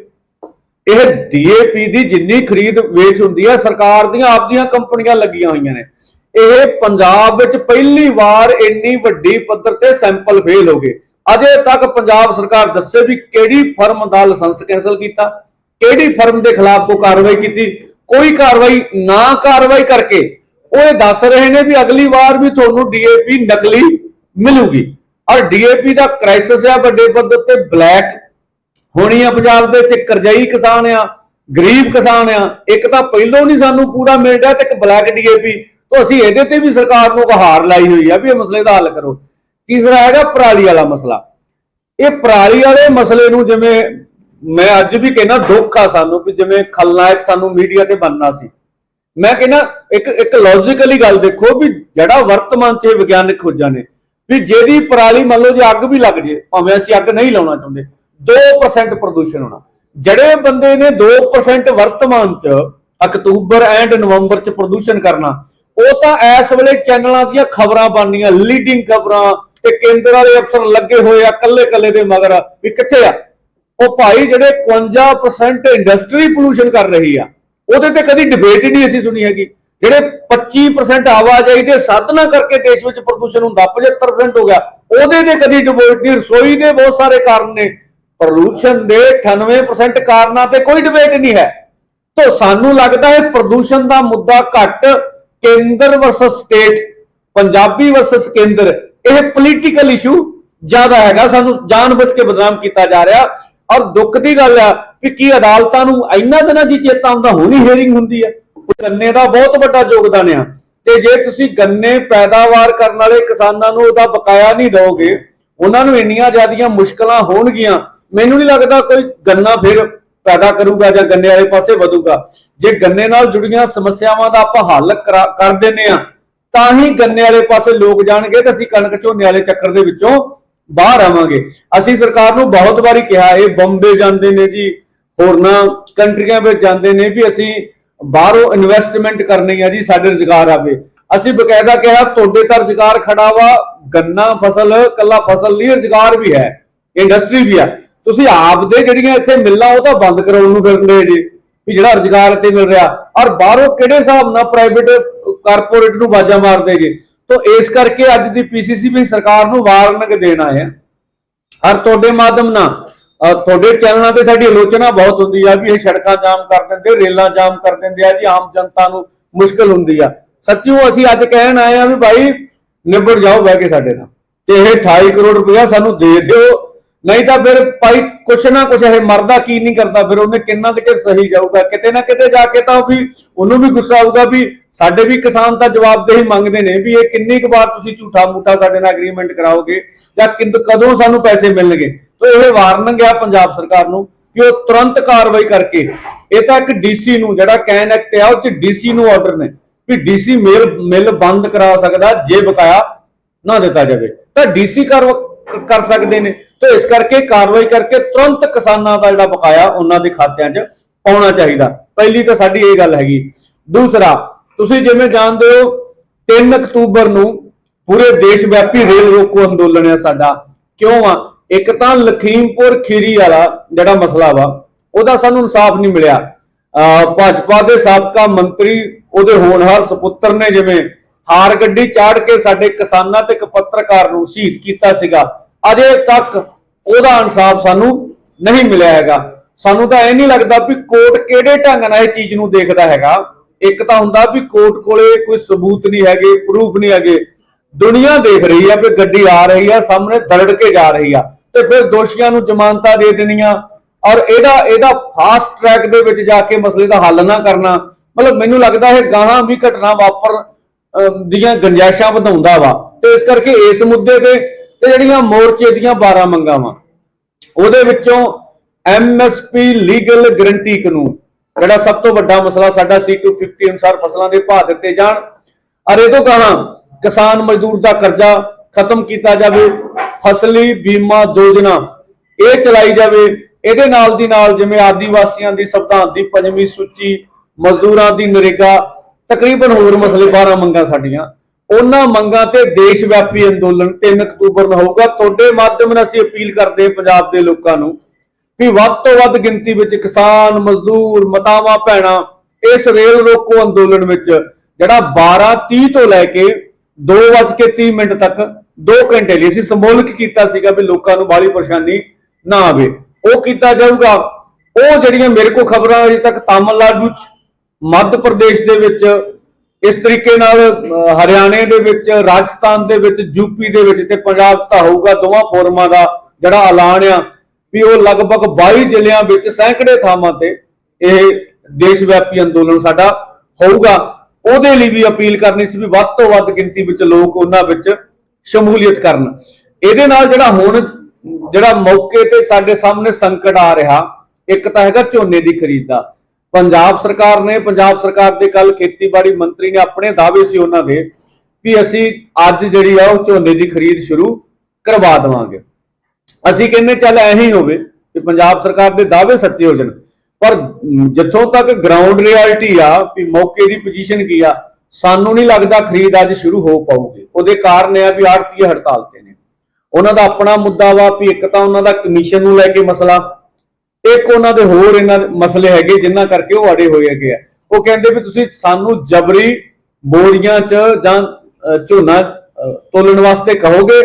ਇਹ ਡੀਏਪੀ ਦੀ ਜਿੰਨੀ ਖਰੀਦ ਵੇਚ ਹੁੰਦੀ ਹੈ, ਸਰਕਾਰ ਦੀਆਂ, ਆਪਦੀਆਂ ਕੰਪਨੀਆਂ ਲੱਗੀਆਂ ਹੋਈਆਂ ਨੇ। ਇਹ ਪੰਜਾਬ ਵਿੱਚ ਪਹਿਲੀ ਵਾਰ ਇੰਨੀ ਵੱਡੀ ਪੱਧਰ ਤੇ ਸੈਂਪਲ ਫੇਲ ਹੋ ਗਏ। ਅਜੇ ਤੱਕ ਪੰਜਾਬ ਸਰਕਾਰ ਦੱਸੇ ਵੀ ਕਿਹੜੀ ਫਰਮ ਦਾ ਲਾਇਸੈਂਸ ਕੈਨਸਲ ਕੀਤਾ, ਕਿਹੜੀ ਫਰਮ ਦੇ ਖਿਲਾਫ ਕੋ ਕਾਰਵਾਈ ਕੀਤੀ, ਕੋਈ ਕਾਰਵਾਈ ਨਾ ਕਾਰਵਾਈ ਕਰਕੇ ਉਹ ਦੱਸ ਰਹੇ ਨੇ ਵੀ ਅਗਲੀ ਵਾਰ ਵੀ ਤੁਹਾਨੂੰ ਡੀਏਪੀ ਨਕਲੀ ਮਿਲੂਗੀ। ਔਰ ਡੀਏਪੀ ਦਾ ਕ੍ਰਾਈਸਿਸ ਆ ਵੱਡੇ ਪੱਧਰ ਤੇ ਬਲੈਕ ਹੋਣੀ ਆ ਪੰਜਾਬ ਦੇ ਵਿੱਚ ਕਰਜ਼ਾਈ ਕਿਸਾਨ ਆ, ਗਰੀਬ ਕਿਸਾਨ ਆ, ਇੱਕ ਤਾਂ ਪਹਿਲੋਂ ਨਹੀਂ ਸਾਨੂੰ ਪੂਰਾ ਮਿਲ ਰਿਹਾ ਤੇ ਇੱਕ ਬਲੈਕ ਡੀਏਪੀ ਤੋਂ ਅਸੀਂ ਇਹਦੇ ਤੇ ਵੀ ਸਰਕਾਰ ਨੂੰ ਹਾਰ ਲਾਈ ਹੋਈ ਆ ਵੀ ਇਹ ਮਸਲੇ ਦਾ ਹੱਲ ਕਰੋ। ਤੀਸਰਾ ਹੈਗਾ ਪਰਾਲੀ ਵਾਲਾ ਮਸਲਾ। ਇਹ ਪਰਾਲੀ ਵਾਲੇ ਮਸਲੇ ਨੂੰ ਜਿਵੇਂ ਮੈਂ ਅੱਜ ਵੀ ਕਹਿੰਦਾ ਦੁੱਖ ਆ ਸਾਨੂੰ ਵੀ ਜਿਵੇਂ ਖਲਨਾਇਕ ਸਾਨੂੰ ਮੀਡੀਆ ਤੇ ਬਣਨਾ ਸੀ। ਮੈਂ ਕਹਿੰਦਾ ਇੱਕ ਇੱਕ ਲੌਜੀਕਲੀ ਗੱਲ ਦੇਖੋ ਵੀ ਜਿਹੜਾ ਵਰਤਮਾਨ 'ਚ ਇਹ ਵਿਗਿਆਨਕ ਖੋਜਾਂ ਨੇ, ਵੀ ਜਿਹਦੀ ਪਰਾਲੀ ਮੰਨ ਲਓ ਜੇ ਅੱਗ ਵੀ ਲੱਗ ਜੇ, ਭਾਵੇਂ ਅਸੀਂ ਅੱਗ ਨਹੀਂ ਲਾਉਣਾ ਚਾਹੁੰਦੇ 2% ਪ੍ਰਦੂਸ਼ਣ ਹੋਣਾ। ਜਿਹੜੇ ਬੰਦੇ ਨੇ 2% ਵਰਤਮਾਨ 'ਚ ਅਕਤੂਬਰ ਐਂਡ ਨਵੰਬਰ 'ਚ ਪ੍ਰਦੂਸ਼ਣ ਕਰਨਾ ਉਹ ਤਾਂ ਇਸ ਵੇਲੇ ਚੈਨਲਾਂ ਦੀਆਂ ਖਬਰਾਂ ਬਣਨੀਆਂ ਲੀਡਿੰਗ ਖਬਰਾਂ, ਤੇ ਕੇਂਦਰ ਵਾਲੇ ਅਫਸਰ ਲੱਗੇ ਹੋਏ ਆ ਕੱਲੇ ਕੱਲੇ ਦੇ ਮਗਰ ਵੀ ਕਿੱਥੇ ਆ? ਉਹ ਭਾਈ ਜਿਹੜੇ 51% ਇੰਡਸਟਰੀ ਪੋਲੂਸ਼ਨ ਕਰ ਰਹੀ ਆ, ਉਹਦੇ ਤੇ ਕਦੀ ਡਿਬੇਟ ਹੀ ਨਹੀਂ ਅਸੀਂ ਸੁਣੀ ਹੈਗੀ। ਜਿਹੜੇ 25% ਆਵਾਜਾਈ ਦੇ ਸਾਧਨਾ ਕਰਕੇ ਦੇਸ਼ ਵਿੱਚ ਪ੍ਰਦੂਸ਼ਣ ਹੁੰਦਾ 75% ਹੋ ਗਿਆ, ਉਹਦੇ ਤੇ ਕਦੀ ਡਿਬੇਟ ਨਹੀਂ, ਰਸੋਈ ਦੇ ਬਹੁਤ ਸਾਰੇ ਕਾਰਨ ਨੇ। ਪ੍ਰਦੂਸ਼ਣ ਦੇ 98% ਕਾਰਨਾਂ ਤੇ ਕੋਈ ਡਿਬੇਟ ਨਹੀਂ ਹੈ। ਤਾਂ ਸਾਨੂੰ ਲੱਗਦਾ ਹੈ ਪ੍ਰਦੂਸ਼ਣ ਦਾ ਮੁੱਦਾ ਘੱਟ ਕੇਂਦਰ ਵਰਸਸ ਸਟੇਟ ਪੰਜਾਬੀ ਵਰਸਸ ਕੇਂਦਰ, ਇਹ ਪੋਲੀਟੀਕਲ ਇਸ਼ੂ ਜ਼ਿਆਦਾ ਹੈਗਾ, ਸਾਨੂੰ ਜਾਣਬੁੱਝ ਕੇ ਬਦਨਾਮ ਕੀਤਾ ਜਾ ਰਿਹਾ। ਔਰ ਦੁੱਖ ਦੀ ਗੱਲ ਆ ਕਿ ਕੀ ਅਦਾਲਤਾਂ ਨੂੰ ਇੰਨਾ ਦਿਨਾਂ ਦੀ ਚੇਤਾ ਹੁੰਦਾ, ਹੋਣੀ ਹੀਅਰਿੰਗ ਹੁੰਦੀ ਹੈ ਗੰਨੇ ਦਾ ਬਹੁਤ ਵੱਡਾ ਯੋਗਦਾਨ ਆ। ਤੇ ਜੇ ਤੁਸੀਂ ਗੰਨੇ ਪੈਦਾਵਾਰ ਕਰਨ ਵਾਲੇ ਕਿਸਾਨਾਂ ਨੂੰ ਉਹਦਾ ਬਕਾਇਆ ਨਹੀਂ ਦਿਓਗੇ, ਉਹਨਾਂ ਨੂੰ ਇੰਨੀਆਂ ਜ਼ਿਆਦੀਆਂ ਮੁਸ਼ਕਲਾਂ ਹੋਣਗੀਆਂ, ਮੈਨੂੰ ਨਹੀਂ ਲੱਗਦਾ ਕੋਈ ਗੰਨਾ ਫਿਰ ਪੈਦਾ ਕਰੂਗਾ ਜਾਂ ਗੰਨੇ ਵਾਲੇ ਪਾਸੇ ਵਧੂਗਾ। ਜੇ ਗੰਨੇ ਨਾਲ ਜੁੜੀਆਂ ਸਮੱਸਿਆਵਾਂ ਦਾ ਆਪਾਂ ਹੱਲ ਕਰ ਦਿੰਨੇ ਆ ਤਾਂ ਹੀ ਗੰਨੇ ਵਾਲੇ ਪਾਸੇ ਲੋਕ ਜਾਣਗੇ ਤੇ ਅਸੀਂ ਕਣਕ ਝੋਨੇ ਵਾਲੇ ਚੱਕਰ ਦੇ ਵਿੱਚੋਂ ਬਾਹਰ ਆਵਾਂਗੇ। ਅਸੀਂ ਸਰਕਾਰ ਨੂੰ ਬਹੁਤ ਵਾਰੀ ਕਿਹਾ, ਇਹ ਬੰਬੇ ਜਾਂਦੇ ਨੇ ਜੀ, ਹੋਰਨਾਂ ਕੰਟਰੀਆਂ ਵਿੱਚ ਜਾਂਦੇ ਨੇ ਵੀ ਅਸੀਂ ਬਾਹਰੋਂ ਇਨਵੈਸਟਮੈਂਟ ਕਰਨੀ ਆ ਜੀ, ਸਾਡੇ ਰੁਜ਼ਗਾਰ ਆਵੇ। ਅਸੀਂ ਬਕਾਇਦਾ ਕਿਹਾ, ਤੁਹਾਡੇ ਤਾਂ ਰੁਜ਼ਗਾਰ ਖੜਾ ਵਾ, ਗੰਨਾ ਫਸਲ, ਕੱਲਾ ਫਸਲ ਨਹੀਂ, ਰੁਜ਼ਗਾਰ ਵੀ ਹੈ ਇੰਡਸਟਰੀ ਵੀ ਹੈ। ਤੁਸੀਂ ਆਪ ਦੇ ਜਿਹੜੀਆਂ ਇੱਥੇ ਮਿਲਾਂ ਉਹ ਤਾਂ ਬੰਦ ਕਰਾਉਣ ਨੂੰ ਫਿਰਦੇ ਜੀ, ਵੀ ਜਿਹੜਾ ਰੁਜ਼ਗਾਰ ਇੱਥੇ ਮਿਲ ਰਿਹਾ। ਔਰ ਬਾਹਰੋਂ ਕਿਹੜੇ ਹਿਸਾਬ ਨਾਲ ਪ੍ਰਾਈਵੇਟ ਕਾਰਪੋਰੇਟ ਨੂੰ ਬਾਜਾ ਮਾਰਦੇ ਜੀ? ਤੋਂ ਇਸ ਕਰਕੇ ਅੱਜ ਦੀ ਪੀਸੀਸੀ ਵੀ ਸਰਕਾਰ ਨੂੰ ਵਾਰਨਿੰਗ ਦੇਣ ਆਏ ਆ। ਤੁਹਾਡੇ ਮਾਧਮ ਨਾਲ ਤੁਹਾਡੇ ਚੈਨਲਾਂ ਤੇ ਸਾਡੀ ਆਲੋਚਨਾ ਬਹੁਤ ਹੁੰਦੀ ਆ ਵੀ ਇਹ ਸੜਕਾਂ ਜਾਮ ਕਰ ਦਿੰਦੇ, ਰੇਲਾਂ ਜਾਮ ਕਰ ਦਿੰਦੇ ਆ ਜੀ, ਆਮ ਜਨਤਾ ਨੂੰ ਮੁਸ਼ਕਲ ਹੁੰਦੀ ਆ। ਸੱਚੀਓ ਅਸੀਂ ਅੱਜ ਕਹਿਣ ਆਏ ਆ ਵੀ ਭਾਈ, ਨਿਬੜ ਜਾਓ ਬਹਿ ਕੇ ਸਾਡੇ ਨਾਲ। ਤੇ ਇਹ 28 ਕਰੋੜ ਰੁਪਇਆ ਸਾਨੂੰ ਦੇ ਦਿਓ। ਨਹੀਂ ਤਾਂ ਫਿਰ ਭਾਈ ਕੁਛ ਨਾ ਕੁਛ ਇਹ ਮਰਦਾ ਕੀ ਨਹੀਂ ਕਰਦਾ, ਫਿਰ ਉਹਨੇ ਕਿੰਨਾ ਕੁ ਚਿਰ ਸਹੀ ਜਾਊਗਾ? ਕਿਤੇ ਨਾ ਕਿਤੇ ਜਾ ਕੇ ਤਾਂ ਵੀ, ਉਹਨੂੰ ਵੀ ਗੁੱਸਾ ਆਊਗਾ ਵੀ ਸਾਡੇ ਵੀ ਕਿਸਾਨ ਤਾਂ ਜਵਾਬਦੇਹੀ ਮੰਗਦੇ ਨੇ ਵੀ ਇਹ ਕਿੰਨੀ ਕੁ ਵਾਰ ਤੁਸੀਂ ਝੂਠਾ ਮੂਠਾ ਸਾਡੇ ਨਾਲ ਐਗਰੀਮੈਂਟ ਕਰਾਓਗੇ ਜਾਂ ਕਿੰਦ, ਕਦੋਂ ਸਾਨੂੰ ਪੈਸੇ ਮਿਲਣਗੇ? ਤਾਂ ਇਹ ਵਾਰਨਿੰਗ ਆ ਪੰਜਾਬ ਸਰਕਾਰ ਨੂੰ ਕਿ ਉਹ ਤੁਰੰਤ ਕਾਰਵਾਈ ਕਰਕੇ, ਇਹ ਤਾਂ ਇੱਕ ਡੀਸੀ ਨੂੰ, ਜਿਹੜਾ ਕੈਨ ਐਕਟ ਆ, ਉਹ ਚ ਡੀਸੀ ਨੂੰ ਆਰਡਰ ਨੇ, ਵੀ ਡੀਸੀ ਮੇਲ, ਮਿਲ ਬੰਦ ਕਰਾ ਸਕਦਾ, ਜੇ ਬਕਾਇਆ ਨਾ ਦਿੱਤਾ ਜਾਵੇ। ਤਾਂ ਡੀਸੀ ਕਰ ਕਰ ਸਕਦੇ ਨੇ। ਤਾਂ ਇਸ ਕਰਕੇ ਕਾਰਵਾਈ ਕਰਕੇ ਤੁਰੰਤ ਕਿਸਾਨਾਂ ਦਾ ਜਿਹੜਾ ਬਕਾਇਆ ਉਹਨਾਂ ਦੇ ਖਾਤਿਆਂ 'ਚ ਪਾਉਣਾ ਚਾਹੀਦਾ। ਪਹਿਲੀ ਤਾਂ ਸਾਡੀ ਇਹ ਗੱਲ ਹੈਗੀ। ਦੂਸਰਾ, ਤੁਸੀਂ ਜਿਵੇਂ ਜਾਣਦੇ ਹੋ 3 ਅਕਤੂਬਰ ਨੂੰ ਪੂਰੇ ਦੇਸ਼ ਵਿਆਪੀ ਰੇਲ ਰੋਕੋ ਅੰਦੋਲਨ ਹੈ ਸਾਡਾ। ਕਿਉਂ ਆ? ਇੱਕ ਤਾਂ ਲਖੀਮਪੁਰ ਖੀਰੀ ਵਾਲਾ ਜਿਹੜਾ ਮਸਲਾ ਵਾ, ਉਹਦਾ ਸਾਨੂੰ ਇਨਸਾਫ ਨਹੀਂ ਮਿਲਿਆ। ਅਹ ਭਾਜਪਾ ਦੇ ਸਾਬਕਾ ਮੰਤਰੀ, ਉਹਦੇ ਹੋਣਹਾਰ ਸੁਪੁੱਤਰ ਨੇ ਜਿਵੇਂ ਹਾਰ ਗੱਡੀ ਚਾੜ ਕੇ ਸਾਡੇ ਕਿਸਾਨਾਂ ਤੇ ਇੱਕ ਪੱਤਰਕਾਰ ਨੂੰ ਸ਼ਹੀਦ ਕੀਤਾ ਸੀਗਾ। ਅਜੇ ਤੱਕ ਉਹਦਾ ਇਨਸਾਫ ਸਾਨੂੰ ਨਹੀਂ ਮਿਲਿਆ ਹੈਗਾ। ਸਾਨੂੰ ਤਾਂ ਇਹ ਨਹੀਂ ਲੱਗਦਾ ਵੀ ਕੋਰਟ ਕਿਹੜੇ ਢੰਗ ਨਾਲ ਇਹ ਚੀਜ਼ ਨੂੰ ਦੇਖਦਾ ਹੈਗਾ। ਇੱਕ ਤਾਂ ਹੁੰਦਾ ਵੀ ਕੋਰਟ ਕੋਲੇ ਕੋਈ ਸਬੂਤ ਨਹੀਂ ਹੈਗੇ ਪ੍ਰੂਫ ਨਹੀਂ ਹੈਗੇ। ਦੁਨੀਆ ਦੇਖ ਰਹੀ ਹੈ ਵੀ ਗੱਡੀ ਆ ਰਹੀ ਹੈ ਸਾਹਮਣੇ ਦਰੜ ਕੇ ਜਾ ਰਹੀ ਆ। ਤੇ ਫਿਰ ਦੋਸ਼ੀਆਂ ਨੂੰ ਜ਼ਮਾਨਤਾਂ ਦੇ ਦੇਣੀਆਂ। ਔਰ ਇਹਦਾ ਇਹਦਾ ਫਾਸਟ ਟਰੈਕ ਦੇ ਵਿੱਚ ਜਾ ਕੇ ਮਸਲੇ ਦਾ ਹੱਲ ਨਾ ਕਰਨਾ। ਮਤਲਬ ਮੈਨੂੰ ਲੱਗਦਾ ਇਹ ਗਾਹਾਂ ਵੀ ਘਟਨਾ ਵਾਪਰ ਦੀਆਂ ਗੰਜਾਇਸ਼ਾਂ ਵਧਾਉਂਦਾ ਵਾ। ਤੇ ਇਸ ਕਰਕੇ ਇਸ ਮੁੱਦੇ ਤੇ ਤੇ ਜਿਹੜੀਆਂ ਮੋਰਚੇ ਦੀਆਂ 12 ਮੰਗਾਂ ਵਾ, ਉਹਦੇ ਵਿੱਚੋਂ ਐਮਐਸਪੀ ਲੀਗਲ ਗਰੰਟੀ ਕਾਨੂੰਨ, ਜਿਹੜਾ ਸਭ ਤੋਂ ਵੱਡਾ ਮਸਲਾ ਸਾਡਾ C250 ਅਨੁਸਾਰ ਫਸਲਾਂ ਦੇ ਭਾਅ ਦਿੱਤੇ ਜਾਣ। ਅਰ ਇਹ ਤੋਂ ਕਹਾਂ ਕਿਸਾਨ ਮਜ਼ਦੂਰ ਦਾ ਕਰਜ਼ਾ ਖਤਮ ਕੀਤਾ ਜਾਵੇ, ਫਸਲੀ ਬੀਮਾ ਯੋਜਨਾ ਇਹ ਚਲਾਈ ਜਾਵੇ। ਇਹਦੇ ਨਾਲ ਦੀ ਨਾਲ ਜਿਵੇਂ ਆਦੀਵਾਸੀਆਂ ਦੀ ਸੰਵਿਧਾਨ ਦੀ ਪੰਜਵੀਂ ਸੂਚੀ, ਮਜ਼ਦੂਰਾਂ ਦੀ ਨਰੇਗਾ ਤਕਰੀਬਨ ਹੋਰ ਮਸਲੇ 12 ਮੰਗਾਂ ਸਾਡੀਆਂ। ਉਹਨਾਂ ਮੰਗਾਂ ਤੇ ਦੇਸ਼ ਵਿਆਪੀ ਅੰਦੋਲਨ 3 ਅਕਤੂਬਰ ਨੂੰ ਹੋਊਗਾ। ਤੁਹਾਡੇ ਮਾਧਿਅਮ ਨਾਲ ਅਸੀਂ ਅਪੀਲ ਕਰਦੇ ਪੰਜਾਬ ਦੇ ਲੋਕਾਂ ਨੂੰ ਵੀ ਵੱਧ ਤੋਂ ਵੱਧ ਗਿਣਤੀ ਵਿੱਚ ਕਿਸਾਨ, ਮਜ਼ਦੂਰ, ਮਤਾਵਾਂ, ਭੈਣਾਂ ਇਸ ਰੇਲ ਰੋਕੋ ਅੰਦੋਲਨ ਵਿੱਚ, ਜਿਹੜਾ 12:30 ਤੋਂ ਲੈ ਕੇ 2:30 ਮਿੰਟ ਤੱਕ 2 ਘੰਟੇ ਲਈ ਅਸੀਂ ਸੰਬੋਧਨ ਕੀਤਾ ਸੀਗਾ ਵੀ ਲੋਕਾਂ ਨੂੰ ਬਾਹਲੀ ਪਰੇਸ਼ਾਨੀ ਨਾ ਆਵੇ। ਉਹ ਕੀਤਾ ਜਾਊਗਾ। ਉਹ ਜਿਹੜੀਆਂ ਮੇਰੇ ਕੋਲ ਖਬਰਾਂ ਅਜੇ ਤੱਕ ਤਾਮਿਲਨਾਡੂ ਚ ਮੱਧ ਪ੍ਰਦੇਸ਼ ਦੇ ਵਿੱਚ ਇਸ ਤਰੀਕੇ ਨਾਲ ਹਰਿਆਣੇ ਦੇ ਵਿੱਚ, ਰਾਜਸਥਾਨ ਦੇ ਵਿੱਚ ਯੂਪੀ ਦੇ ਵਿੱਚ ਤੇ ਪੰਜਾਬ 'ਚ ਤਾਂ ਹੋਊਗਾ ਦੋਵਾਂ ਫੋਰਮਾਂ ਦਾ ਜਿਹੜਾ ਐਲਾਨ ਆ ਵੀ ਉਹ ਲਗਭਗ 22 ਜ਼ਿਲ੍ਹਿਆਂ ਵਿੱਚ ਸੈਂਕੜੇ ਥਾਵਾਂ ਤੇ ਇਹ ਦੇਸ਼ ਵਿਆਪੀ ਅੰਦੋਲਨ ਸਾਡਾ ਹੋਊਗਾ। ਉਹਦੇ ਲਈ ਵੀ ਅਪੀਲ ਕਰਨੀ ਸੀ ਵੀ ਵੱਧ ਤੋਂ ਵੱਧ ਗਿਣਤੀ ਵਿੱਚ ਲੋਕ ਉਹਨਾਂ ਵਿੱਚ ਸ਼ਮੂਲੀਅਤ ਕਰਨ। ਇਹਦੇ ਨਾਲ ਜਿਹੜਾ ਹੁਣ ਜਿਹੜਾ ਮੌਕੇ ਤੇ ਸਾਡੇ ਸਾਹਮਣੇ ਸੰਕਟ ਆ ਰਿਹਾ, ਇੱਕ ਤਾਂ ਹੈਗਾ ਝੋਨੇ ਦੀ ਖਰੀਦ ਦਾ। ਪੰਜਾਬ ਸਰਕਾਰ ਨੇ, ਪੰਜਾਬ ਸਰਕਾਰ ਦੇ ਕੱਲ ਖੇਤੀਬਾੜੀ ਮੰਤਰੀ ਨੇ ਆਪਣੇ ਦਾਅਵੇ ਸੀ ਉਹਨਾਂ ਦੇ ਵੀ ਅਸੀਂ ਅੱਜ ਜਿਹੜੀ ਆ ਉਹ ਝੋਨੇ ਦੀ ਖਰੀਦ ਸ਼ੁਰੂ ਕਰਵਾ ਦੇਵਾਂਗੇ। ਅਸੀਂ ਕਹਿੰਦੇ ਚੱਲ ਐਂ ਹੋਵੇ ਕਿ ਪੰਜਾਬ ਸਰਕਾਰ ਦੇ ਦਾਅਵੇ ਸੱਚੇ ਹੋ ਜਾਣ। ਪਰ ਜਿੱਥੋਂ ਤੱਕ ਗਰਾਊਂਡ ਰਿਐਲਿਟੀ ਆ ਵੀ ਮੌਕੇ ਦੀ ਪੋਜੀਸ਼ਨ ਕੀ ਆ, ਸਾਨੂੰ ਨਹੀਂ ਲੱਗਦਾ ਖਰੀਦ ਅੱਜ ਸ਼ੁਰੂ ਹੋ ਪਾਊਗੀ। ਉਹਦੇ ਕਾਰਨ ਇਹ ਆ ਵੀ ਆੜਤੀ ਹੜਤਾਲ ਤੇ ਨੇ। ਉਹਨਾਂ ਦਾ ਆਪਣਾ ਮੁੱਦਾ ਵਾ ਵੀ ਇੱਕ ਤਾਂ ਉਹਨਾਂ ਦਾ ਕਮਿਸ਼ਨ ਨੂੰ ਲੈ ਕੇ ਮਸਲਾ ਇੱਕ ਉਹਨਾਂ ਦੇ ਹੋਰ ਇਹਨਾਂ ਦੇ ਮਸਲੇ ਹੈਗੇ ਜਿਨ੍ਹਾਂ ਕਰਕੇ ਉਹ ਅੜੇ ਹੋਏ ਹੈਗੇ ਆ। ਉਹ ਕਹਿੰਦੇ ਵੀ ਤੁਸੀਂ ਸਾਨੂੰ ਜਬਰੀ ਬੋਰੀਆਂ 'ਚ ਜਾਂ ਝੋਨਾ ਤੋਲਣ ਵਾਸਤੇ ਕਹੋਗੇ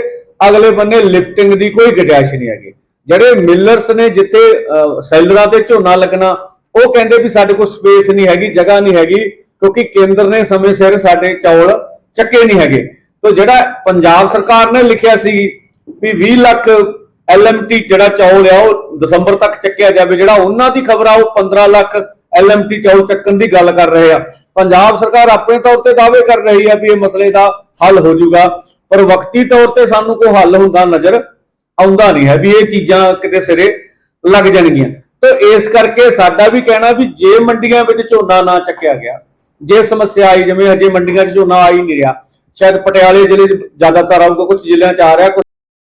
ਅਗਲੇ ਬੰਨੇ ਲਿਫਟਿੰਗ ਦੀ ਕੋਈ ਗੁੰਜਾਇਸ਼ ਨਹੀਂ ਹੈਗੀ। ਜਿਹੜੇ ਮਿਲਰਸ ਨੇ ਜਿੱਥੇ ਅ, ਸੈਲਰਾਂ ਤੇ ਝੋਨਾ ਲੱਗਣਾ ਉਹ ਕਹਿੰਦੇ ਵੀ ਸਾਡੇ ਕੋਲ ਸਪੇਸ ਨਹੀਂ ਹੈਗੀ ਜਗ੍ਹਾ ਨਹੀਂ ਹੈਗੀ ਕਿਉਂਕਿ ਕੇਂਦਰ ਨੇ ਸਮੇਂ ਸਿਰ ਸਾਡੇ ਚੌਲ ਚੱਕੇ ਨਹੀਂ ਹੈਗੇ। ਤੋਂ ਜਿਹੜਾ ਪੰਜਾਬ ਸਰਕਾਰ ਨੇ ਲਿਖਿਆ ਸੀ ਵੀ 20 ਲੱਖ ਐਲਐਮਟੀ ਜਿਹੜਾ ਚੌਲ ਆ, ਉਹ ਦਸੰਬਰ ਤੱਕ ਚੱਕਿਆ ਜਾਵੇ। ਜਿਹੜਾ ਉਹਨਾਂ ਦੀ ਖਬਰ ਆ, ਉਹ 15 ਲੱਖ ਐਲਐਮਟੀ ਚੌਲ ਚੱਕਣ ਦੀ ਗੱਲ ਕਰ ਰਹੇ ਆ। ਪੰਜਾਬ ਸਰਕਾਰ ਆਪਣੇ ਤੌਰ ਤੇ ਦਾਅਵੇ ਕਰ ਰਹੀ ਆ ਵੀ ਇਹ ਮਸਲੇ ਦਾ ਹੱਲ ਹੋ ਜਾਊਗਾ, ਪਰ ਵਕਤੀ ਤੌਰ ਤੇ ਸਾਨੂੰ ਕੋਈ ਹੱਲ ਹੁੰਦਾ ਨਜ਼ਰ ਆਉਂਦਾ ਨਹੀਂ ਹੈ ਵੀ ਇਹ ਚੀਜ਼ਾਂ ਕਿਤੇ ਸਿਰੇ ਲੱਗ ਜਾਣਗੀਆਂ। ਤਾਂ ਇਸ ਕਰਕੇ ਸਾਡਾ ਵੀ ਕਹਿਣਾ ਵੀ ਜੇ ਮੰਡੀਆਂ ਵਿੱਚ ਝੋਨਾ ਨਾ ਚੱਕਿਆ ਗਿਆ, ਜੇ ਸਮੱਸਿਆ ਆਈ, ਜਿਵੇਂ ਅਜੇ ਮੰਡੀਆਂ 'ਚ ਝੋਨਾ ਆ ਹੀ ਨਹੀਂ ਰਿਹਾ, ਸ਼ਾਇਦ ਪਟਿਆਲੇ ਜ਼ਿਲ੍ਹੇ 'ਚ ਜ਼ਿਆਦਾਤਰ ਆਊਗਾ ਕੁਝ ਜ਼ਿਲ੍ਹਿਆਂ 'ਚ ਆ ਰਿਹਾ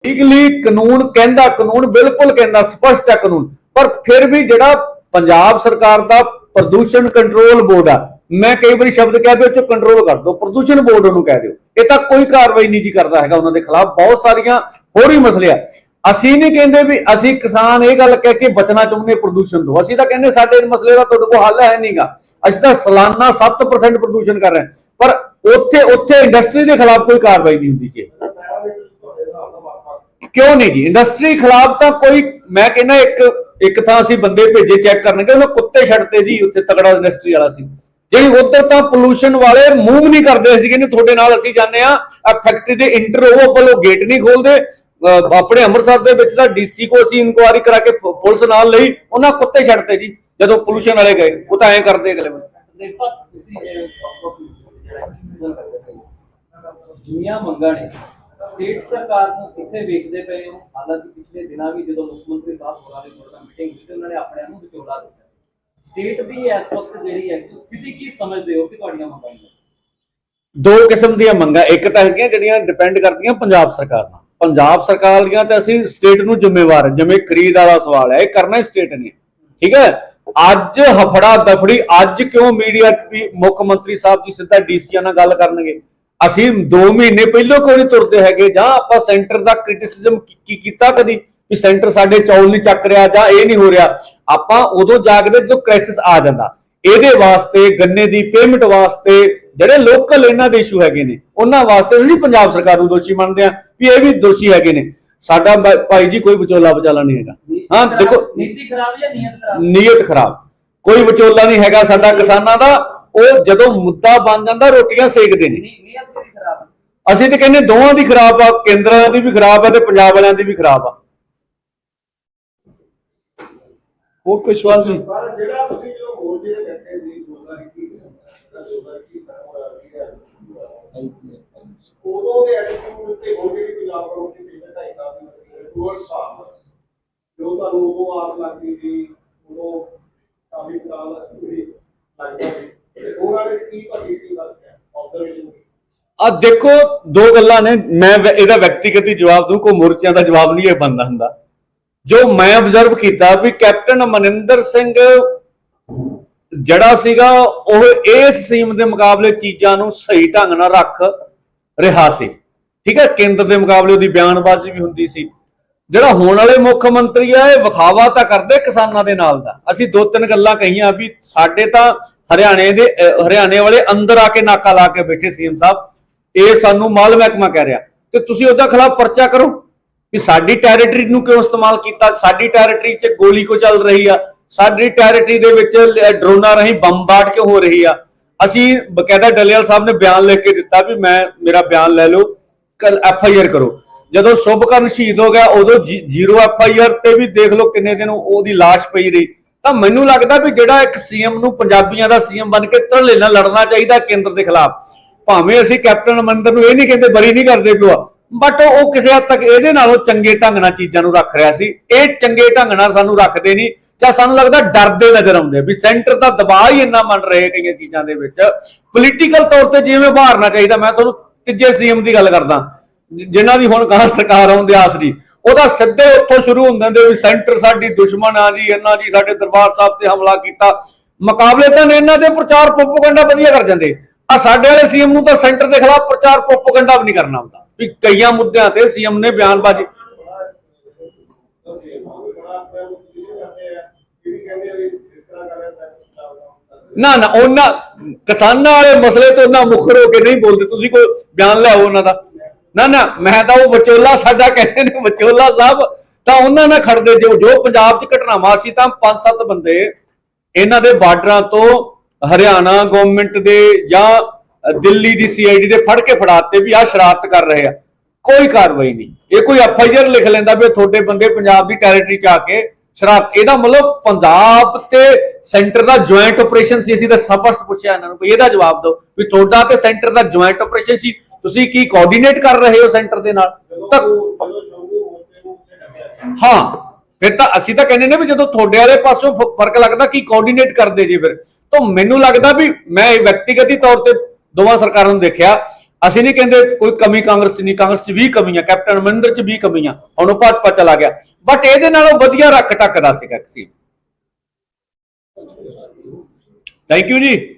ਲੀਗਲੀ ਕਾਨੂੰਨ ਕਹਿੰਦਾ ਕਾਨੂੰਨ, ਬਿਲਕੁਲ ਕਹਿੰਦਾ, ਸਪਸ਼ਟ ਹੈ ਕਾਨੂੰਨ। ਪਰ ਫਿਰ ਵੀ ਜਿਹੜਾ ਪੰਜਾਬ ਸਰਕਾਰ ਦਾ ਪ੍ਰਦੂਸ਼ਣ ਕੰਟਰੋਲ ਬੋਰਡ ਆ, ਮੈਂ ਕਈ ਵਾਰੀ ਸ਼ਬਦ ਕਹਿ ਦਿਓ ਚ ਕੰਟਰੋਲ ਕਰ ਦਿਓ, ਪ੍ਰਦੂਸ਼ਣ ਬੋਰਡ ਉਹਨੂੰ ਕਹਿ ਦਿਓ। ਇਹ ਤਾਂ ਕੋਈ ਕਾਰਵਾਈ ਨਹੀਂ ਜੀ ਕਰਦਾ ਹੈਗਾ ਉਹਨਾਂ ਦੇ ਖਿਲਾਫ, ਬਹੁਤ ਸਾਰੀਆਂ ਹੋਰ ਹੀ ਮਸਲੇ ਆ। ਅਸੀਂ ਨਹੀਂ ਕਹਿੰਦੇ ਵੀ ਅਸੀਂ ਕਿਸਾਨ, ਇਹ ਗੱਲ ਕਹਿ ਕੇ ਬਚਣਾ ਚਾਹੁੰਦੇ ਪ੍ਰਦੂਸ਼ਣ ਤੋਂ। ਅਸੀਂ ਤਾਂ ਕਹਿੰਦੇ ਸਾਡੇ ਮਸਲੇ ਦਾ ਤੁਹਾਡੇ ਕੋਲ ਹੱਲ ਹੈ ਨਹੀਂਗਾ ਅਸੀਂ ਤਾਂ ਸਾਲਾਨਾ 7% ਪ੍ਰਦੂਸ਼ਣ ਕਰ ਰਹੇ ਪਰ ਉੱਥੇ ਉੱਥੇ ਇੰਡਸਟਰੀ ਦੇ ਖਿਲਾਫ ਕੋਈ ਕਾਰਵਾਈ ਨਹੀਂ ਹੁੰਦੀ ਜੀ ਪੈਰਾਮੀਟਰ ਤੁਹਾਡੇ ਹਿਸਾਬ ਨਾਲ ਵੱਖ-ਵੱਖ ਕਿਉਂ ਨਹੀਂ ਜੀ? ਇੰਡਸਟਰੀ ਖਿਲਾਫ ਤਾਂ ਕੋਈ, ਮੈਂ ਕਹਿੰਦਾ ਇੱਕ ਇੱਕ ਤਾਂ ਅਸੀਂ ਬੰਦੇ ਭੇਜੇ ਚੈੱਕ ਕਰਨਗੇ, ਉਹਨਾਂ ਕੁੱਤੇ ਛੱਡਤੇ ਜੀ, ਉੱਥੇ ਤਗੜਾ ਇੰਡਸਟਰੀ ਵਾਲਾ ਸੀ। ਜਿਹੜੀ ਉੱਧਰ ਤਾਂ ਪੋਲੂਸ਼ਨ ਵਾਲੇ ਮੂਵ ਨਹੀਂ ਕਰਦੇ ਸੀ ਕਹਿੰਦੇ ਤੁਹਾਡੇ ਨਾਲ ਅਸੀਂ ਜਾਂਦੇ ਆ ਆ ਫੈਕਟਰੀ ਦੇ ਇੰਟਰ ਉਹ ਗੇਟ ਨਹੀਂ ਖੋਲਦੇ ਆਪਣੇ ਅੰਮ੍ਰਿਤਸਰ ਦੇ ਵਿੱਚ ਤਾਂ ਡੀਸੀ ਕੋ ਅਸੀਂ ਇਨਕੁਆਰੀ ਕਰਾ ਕੇ ਪੁਲਿਸ ਨਾਲ ਲਈ, ਉਹਨਾਂ ਕੁੱਤੇ ਛੱਡਤੇ ਜੀ, ਜਦੋਂ ਪੋਲੂਸ਼ਨ ਵਾਲੇ ਗਏ, ਉਹ ਤਾਂ ਐਂ ਕਰਦੇ ਅਗਲੇ ਬੰਦੇ। ਦੁਨੀਆ ਮੰਗਾਂ ਸਟੇਟ ਸਰਕਾਰ ਨੂੰ ਕਿੱਥੇ ਵੇਖਦੇ ਪਏ ਹੋ? ਹਾਲਾਂਕਿ ਪਿਛਲੇ ਦਿਨਾਂ ਵੀ ਜਦੋਂ ਮੁੱਖ ਮੰਤਰੀ ਸਾਹਿਬ ਹੋਰਾਂ ਦੀ ਕੋਲ ਮੀਟਿੰਗ ਕੀਤੀ ਉਹਨਾਂ ਨੇ ਆਪਣੇ ਆਪ ਨੂੰ ਵਿਚੋਲਾ ਦੱਸਿਆ। ਸਟੇਟ ਦੀ ਇਸ ਵਕਤ ਜਿਹੜੀ ਹੈ ਸਥਿਤੀ ਕੀ ਸਮਝਦੇ ਹੋ ਕਿ ਤੁਹਾਡੀਆਂ ਮੰਗਾਂ ਨੇ? ਦੋ ਕਿਸਮ ਦੀਆਂ ਮੰਗਾਂ, ਇੱਕ ਤਾਂ ਹੈਗੀਆਂ ਜਿਹੜੀਆਂ ਡਿਪੈਂਡ ਕਰਦੀਆਂ ਪੰਜਾਬ ਸਰਕਾਰ ਨਾਲ। ਪੰਜਾਬ ਸਰਕਾਰ ਦੀਆਂ ਤਾਂ ਅਸੀਂ ਸਟੇਟ ਨੂੰ ਜ਼ਿੰਮੇਵਾਰ ਜਿਵੇਂ ਖਰੀਦ ਵਾਲਾ ਸਵਾਲ ਹੈ, ਇਹ ਕਰਨਾ ਸਟੇਟ ਨੇ। ਠੀਕ ਹੈ? ਅੱਜ ਹਫੜਾ ਦਫੜੀ ਅੱਜ ਕਿਉਂ ਮੀਡੀਆ 'ਚ ਵੀ ਮੁੱਖ ਮੰਤਰੀ ਸਾਹਿਬ ਜੀ ਸਿੱਧਾ ਡੀਸੀਆਂ ਨਾਲ ਗੱਲ ਕਰਨਗੇ? ਅਸੀਂ 2 ਮਹੀਨੇ ਪਹਿਲਾਂ ਕਿਉਂ ਨਹੀਂ ਤੁਰਦੇ ਹੈਗੇ? ਜਾਂ ਆਪਾਂ ਸੈਂਟਰ ਦਾ ਕ੍ਰਿਟਿਸਿਜ਼ਮ ਕੀ ਕੀਤਾ ਕਦੀ? ਕਿ ਸੈਂਟਰ ਸਾਡੇ ਚੌਲ ਨਹੀਂ ਚੱਕ ਰਿਹਾ ਜਾਂ ਇਹ ਨਹੀਂ ਹੋ ਰਿਹਾ। ਆਪਾਂ ਉਦੋਂ ਜਾਗਦੇ ਜਦੋਂ ਕ੍ਰਾਈਸਿਸ ਆ ਜਾਂਦਾ। ਇਹਦੇ ਵਾਸਤੇ ਗੰਨੇ ਦੀ ਪੇਮੈਂਟ ਵਾਸਤੇ ਜਿਹੜੇ ਲੋਕਲ ਇਹਨਾਂ ਦੇ ਇਸ਼ੂ ਹੈਗੇ ਨੇ ਉਹਨਾਂ ਵਾਸਤੇ ਅਸੀਂ ਪੰਜਾਬ ਸਰਕਾਰ ਨੂੰ ਦੋਸ਼ੀ ਮੰਨਦੇ ਆ ਵੀ ਇਹ ਵੀ ਦੋਸ਼ੀ ਹੈਗੇ ਨੇ। ਸਾਡਾ ਭਾਈ ਜੀ ਕੋਈ ਵਿਚੋਲਾ ਵਿਚਾਲਾ ਨਹੀਂ ਹੈਗਾ। ਹਾਂ ਦੇਖੋ ਨੀਤੀ ਖਰਾਬ ਜਾਂ ਨੀਅਤ ਖਰਾਬ? ਨੀਅਤ ਖਰਾਬ। ਕੋਈ ਵਿਚੋਲਾ ਨਹੀਂ ਹੈਗਾ ਸਾਡਾ ਕਿਸਾਨਾਂ ਦਾ। ਉਹ ਜਦੋਂ ਮੁੱਦਾ ਬਣ ਜਾਂਦਾ ਰੋਟੀਆਂ ਸੇਕਦੇ ਨੇ। ਅਸੀਂ ਤੇ ਕਹਿੰਦੇ ਦੋਵਾਂ ਦੀ ਖਰਾਬ ਆ ਕੇਂਦਰ ਦੀ ਵੀ ਖਰਾਬ ਆ ਤੇ ਪੰਜਾਬ ਵਾਲਿਆਂ ਦੀ ਵੀ ਖਰਾਬ ਆ। ਹੋਰ ਕੋਈ ਸਵਾਲ ਨਹੀਂ ਪਰ ਜਿਹੜਾ ਤੁਸੀਂ ਜੋ ਮੋਰਚੇ ਤੇ ਬੈਠੇ ਸੀ 2021 2021 ਤੱਕ ਹੋਇਆ ਉਦੋਂ ਦੇ ਐਟੀਟਿਊਡ ਤੇ ਹੋ ਗਈ ਪੰਜਾਬ ਕੋਲ ਦੀ ਪਿਛਲੇ ਢਾਈ ਸਾਲ ਦੀ ਟੂਅਰ ਸਾਹਿਬ ਜੋ ਤੁਹਾਨੂੰ ਉਦੋਂ ਆਸ ਲੱਗਦੀ ਸੀ ਉਦੋਂ ਕਾਫੀ ਸਾਲ ਜਿਹੜੀ ਲੱਗਦਾ ਸੀ। ਤੇ ਹੁਣ ਵਾਲੇ ਕੀ ਭਾਜੀ ਕੀ ਫ਼ਰਕ ਹੈ? ਆਬਜ਼ਰਵੇਸ਼ਨ ਆ ਦੇਖੋ, ਦੋ ਗੱਲਾਂ ਨੇ, ਮੈਂ ਇਹਦਾ ਵਿਅਕਤੀਗਤ ਹੀ ਜਵਾਬ ਦੂੰ, ਕੋਈ ਮੋਰਚਿਆਂ ਦਾ ਜਵਾਬ ਨਹੀਂ ਇਹ ਬੰਦਾ ਹੁੰਦਾ। ਜੋ ਮੈਂ ਆਬਜ਼ਰਵ ਕੀਤਾ ਵੀ ਕੈਪਟਨ ਮਨਿੰਦਰ ਸਿੰਘ ਜਿਹੜਾ ਸੀਗਾ, ਉਹ ਇਸ ਸੀਮ ਦੇ ਮੁਕਾਬਲੇ ਚੀਜ਼ਾਂ ਨੂੰ ਸਹੀ ਢੰਗ ਨਾਲ ਰੱਖ ਰਿਹਾ ਸੀ। ਠੀਕ ਹੈ, ਕੇਂਦਰ ਦੇ ਮੁਕਾਬਲੇ ਉਹਦੀ ਬਿਆਨਬਾਜ਼ੀ ਵੀ ਹੁੰਦੀ ਸੀ। ਜਿਹੜਾ ਹੋਣ ਵਾਲੇ ਮੁੱਖ ਮੰਤਰੀ ਆ, ਇਹ ਵਿਖਾਵਾ ਤਾਂ ਕਰਦੇ ਕਿਸਾਨਾਂ ਦੇ ਨਾਲ ਦਾ। ਅਸੀਂ ਦੋ ਤਿੰਨ ਗੱਲਾਂ ਕਹੀਆਂ ਵੀ ਸਾਡੇ ਤਾਂ ਹਰਿਆਣੇ ਦੇ ਹਰਿਆਣੇ ਵਾਲੇ ਅੰਦਰ ਆ ਕੇ ਨਾਕਾ ਲਾ ਕੇ ਬੈਠੇ ਸੀਐਮ ਸਾਹਿਬ, ਇਹ ਸਾਨੂੰ ਮਾਲ ਮਹਿਕਮਾ ਕਹਿ ਰਿਹਾ। ਤੇ ਤੁਸੀਂ ਉਹਦਾ ਖਿਲਾਫ ਪਰਚਾ ਕਰੋ ਕਿ ਸਾਡੀ ਟੈਰੀਟਰੀ ਨੂੰ ਕਿਉਂ ਇਸਤੇਮਾਲ ਕੀਤਾ, ਸਾਡੀ ਟੈਰੀਟਰੀ 'ਚ ਗੋਲੀ ਕੋ ਚੱਲ ਰਹੀ ਆ, ਸਾਡੀ ਟੈਰੀਟਰੀ ਦੇ ਵਿੱਚ ਡਰੋਨਾਂ ਰਾਹੀਂ ਬੰਬਾਰਡ ਕਿਉਂ ਹੋ ਰਹੀ ਆ। ਅਸੀਂ ਬਕਾਇਦਾ ਡੱਲੇਵਾਲ ਸਾਹਿਬ ਨੇ ਬਿਆਨ ਲਿਖ ਕੇ ਦਿੱਤਾ ਵੀ ਮੈਂ, ਮੇਰਾ ਬਿਆਨ ਲੈ ਲਓ ਕੱਲ ਐਫ ਆਈ ਆਰ ਕਰੋ। ਜਦੋਂ ਸ਼ੁਭਕਰਨ ਸ਼ਹੀਦ ਹੋ ਗਿਆ, ਉਦੋਂ ਜੀ- ਜ਼ੀਰੋ ਐਫ ਆਈ ਆਰ ਤੇ ਵੀ ਦੇਖ ਲਓ ਕਿੰਨੇ ਦਿਨ ਉਹਦੀ ਲਾਸ਼ ਪਈ ਰਹੀ। ਤਾਂ ਮੈਨੂੰ ਲੱਗਦਾ ਵੀ ਜਿਹੜਾ ਇੱਕ ਸੀਐਮ ਨੂੰ ਪੰਜਾਬੀਆਂ ਦਾ ਸੀਐਮ ਬਣ ਕੇ ਧਰਲੇ ਨਾਲ ਲੜਨਾ ਚਾਹੀਦਾ ਕੇਂਦਰ ਦੇ ਖਿਲਾਫ, ਭਾਵੇਂ ਅਸੀਂ ਕੈਪਟਨ ਅਮਰਿੰਦਰ ਨੂੰ ਇਹ ਨਹੀਂ ਕਹਿੰਦੇ ਬਰੀ ਨਹੀਂ ਕਰਦੇ ਪਿਓ ਬਟ ਉਹ ਕਿਸੇ ਹੱਦ ਤੱਕ ਇਹਦੇ ਨਾਲੋਂ ਚੰਗੇ ਢੰਗ ਨਾਲ ਚੀਜ਼ਾਂ ਨੂੰ ਰੱਖ ਰਿਹਾ ਸੀ, ਇਹ ਚੰਗੇ ਢੰਗ ਨਾਲ ਸਾਨੂੰ ਰੱਖਦੇ ਨਹੀਂ, ਜਾਂ ਸਾਨੂੰ ਲੱਗਦਾ ਡਰਦੇ ਨਜ਼ਰ ਆਉਂਦੇ ਵੀ ਸੈਂਟਰ ਦਾ ਦਬਾਅ ਹੀ ਇੰਨਾ ਮੰਨ ਰਹੇ ਕਈਆਂ ਚੀਜ਼ਾਂ ਦੇ ਵਿੱਚ। ਪੋਲੀਟੀਕਲ ਤੌਰ ਤੇ ਜਿਵੇਂ ਬਾਹਰਨਾ ਚਾਹੀਦਾ, ਮੈਂ ਤੁਹਾਨੂੰ ਤੀਜੇ ਸੀਐਮ ਦੀ ਗੱਲ ਕਰਦਾ, ਜਿ- ਜਿਨ੍ਹਾਂ ਦੀ ਹੁਣ ਕਹਾਂ ਸਰਕਾਰ ਆਉਂਦੇ ਆਸ ਦੀ ਉਹਦਾ ਸਿੱਧੇ ਉੱਥੋਂ ਸ਼ੁਰੂ ਹੁੰਦੇ ਨੇ ਵੀ ਸੈਂਟਰ ਸਾਡੀ ਦੁਸ਼ਮਣ ਆ ਜੀ, ਇਹਨਾਂ ਜੀ, ਸਾਡੇ ਦਰਬਾਰ ਸਾਹਿਬ ਤੇ ਹਮਲਾ ਕੀਤਾ। ਮੁਕਾਬਲੇ ਤਾਂ ਇਹਨਾਂ ਦੇ ਪ੍ਰਚਾਰ ਪ੍ਰੋਪਗੈਂਡਾ ਵਧੀਆ ਕਰ ਜਾਂਦੇ। ਆ ਸਾਡੇ ਵਾਲੇ ਸੀਐਮ ਨੂੰ ਤਾਂ ਸੈਂਟਰ ਦੇ ਖਿਲਾਫ ਪ੍ਰਚਾਰ ਪ੍ਰੋਪਗੈਂਡਾ ਵੀ ਨਹੀਂ ਕਰਨਾ ਹੁੰਦਾ। ਵੀ ਕਈਆਂ ਮੁੱਦਿਆਂ ਤੇ ਸੀਐਮ ਨੇ ਬਿਆਨਬਾਜ਼ੀ ਨਾ ਨਾ, ਉਹਨਾਂ ਕਿਸਾਨਾਂ ਵਾਲੇ ਮਸਲੇ ਤੋਂ ਨਾ ਮੁਖਰ ਹੋ ਕੇ ਨਹੀਂ ਬੋਲਦੇ। ਤੁਸੀਂ ਕੋਈ ਬਿਆਨ ਲਿਆਓ ਉਹਨਾਂ ਦਾ। ਨਾ ਨਾ, ਮੈਂ ਤਾਂ ਉਹ ਵਿਚੋਲਾ ਸਾਡਾ ਕਹਿੰਦੇ ਨੇ, ਵਿਚੋਲਾ ਸਾਹਿਬ, ਤਾਂ ਉਹਨਾਂ ਨਾਲ ਖੜਦੇ ਜੋ ਜੋ ਪੰਜਾਬ 'ਚ ਘਟਨਾਵਾਂ ਸੀ, ਤਾਂ ਪੰਜ ਸੱਤ ਬੰਦੇ ਇਹਨਾਂ ਦੇ ਬਾਰਡਰਾਂ ਤੋਂ ਹਰਿਆਣਾ ਗਵਰਨਮੈਂਟ ਦੇ ਜਾਂ ਦਿੱਲੀ ਦੀ ਸੀਆਈਡੀ ਦੇ ਫੜ ਕੇ ਫੜਾਤੇ ਵੀ ਆ ਸ਼ਰਾਰਤ ਕਰ ਰਹੇ ਆ। ਕੋਈ ਕਾਰਵਾਈ ਨਹੀਂ। ਇਹ ਕੋਈ ਐਫਆਈਆਰ ਲਿਖ ਲੈਂਦਾ ਵੀ ਤੁਹਾਡੇ ਬੰਦੇ ਪੰਜਾਬ ਦੀ ਟੈਰੀਟਰੀ 'ਚ ਆ ਕੇ ਸ਼ਰਾਬ ਇਹਦਾ ਮਤਲਬ ਪੰਜਾਬ ਤੇ ਸੈਂਟਰ ਦਾ ਜੁਆਇੰਟ ਆਪਰੇਸ਼ਨ ਸੀ ਅਸੀਂ ਤਾਂ ਸਪਸ਼ਟ ਪੁੱਛਿਆ ਇਹਨਾਂ ਨੂੰ ਵੀ ਇਹਦਾ ਜਵਾਬ ਦਿਓ ਵੀ ਤੁਹਾਡਾ ਤੇ ਸੈਂਟਰ ਦਾ ਜੁਆਇੰਟ ਆਪਰੇਸ਼ਨ ਸੀ ਤੁਸੀਂ ਕੀ ਕੋਆਰਡੀਨੇਟ ਕਰ ਰਹੇ ਹੋ ਸੈਂਟਰ ਦੇ ਨਾਲ? ਤਾਂ ਹਾਂ ਫਿਰ ਤਾਂ ਅਸੀਂ ਤਾਂ ਕਹਿੰਦੇ ਨੇ ਵੀ ਜਦੋਂ ਤੁਹਾਡੇ ਵਾਲੇ ਪਾਸੋਂ ਫ਼ਰਕ ਲੱਗਦਾ ਕੀ ਕੋਆਰਡੀਨੇਟ ਕਰਦੇ ਜੀ ਫਿਰ? ਤਾਂ ਮੈਨੂੰ ਲੱਗਦਾ ਵੀ ਮੈਂ ਇਹ ਵਿਅਕਤੀਗਤ ਤੌਰ ਤੇ ਦੋਵਾਂ ਸਰਕਾਰਾਂ ਨੂੰ ਦੇਖਿਆ ਅਸੀਂ ਨਹੀਂ ਕਹਿੰਦੇ ਕੋਈ ਕਮੀ ਕਾਂਗਰਸ ਨਹੀਂ ਕਾਂਗਰਸ 'ਚ ਵੀ ਕਮੀਆਂ ਕੈਪਟਨ ਅਮਰਿੰਦਰ 'ਚ ਵੀ ਕਮੀਆਂ ਹੁਣ ਉਹ ਭਾਜਪਾ ਚਲਾ ਗਿਆ। ਬਟ ਇਹਦੇ ਨਾਲੋਂ ਵਧੀਆ ਰੱਖ ਟੱਕਦਾ ਸੀਗਾ ਸੀ। ਥੈਂਕ ਯੂ ਜੀ।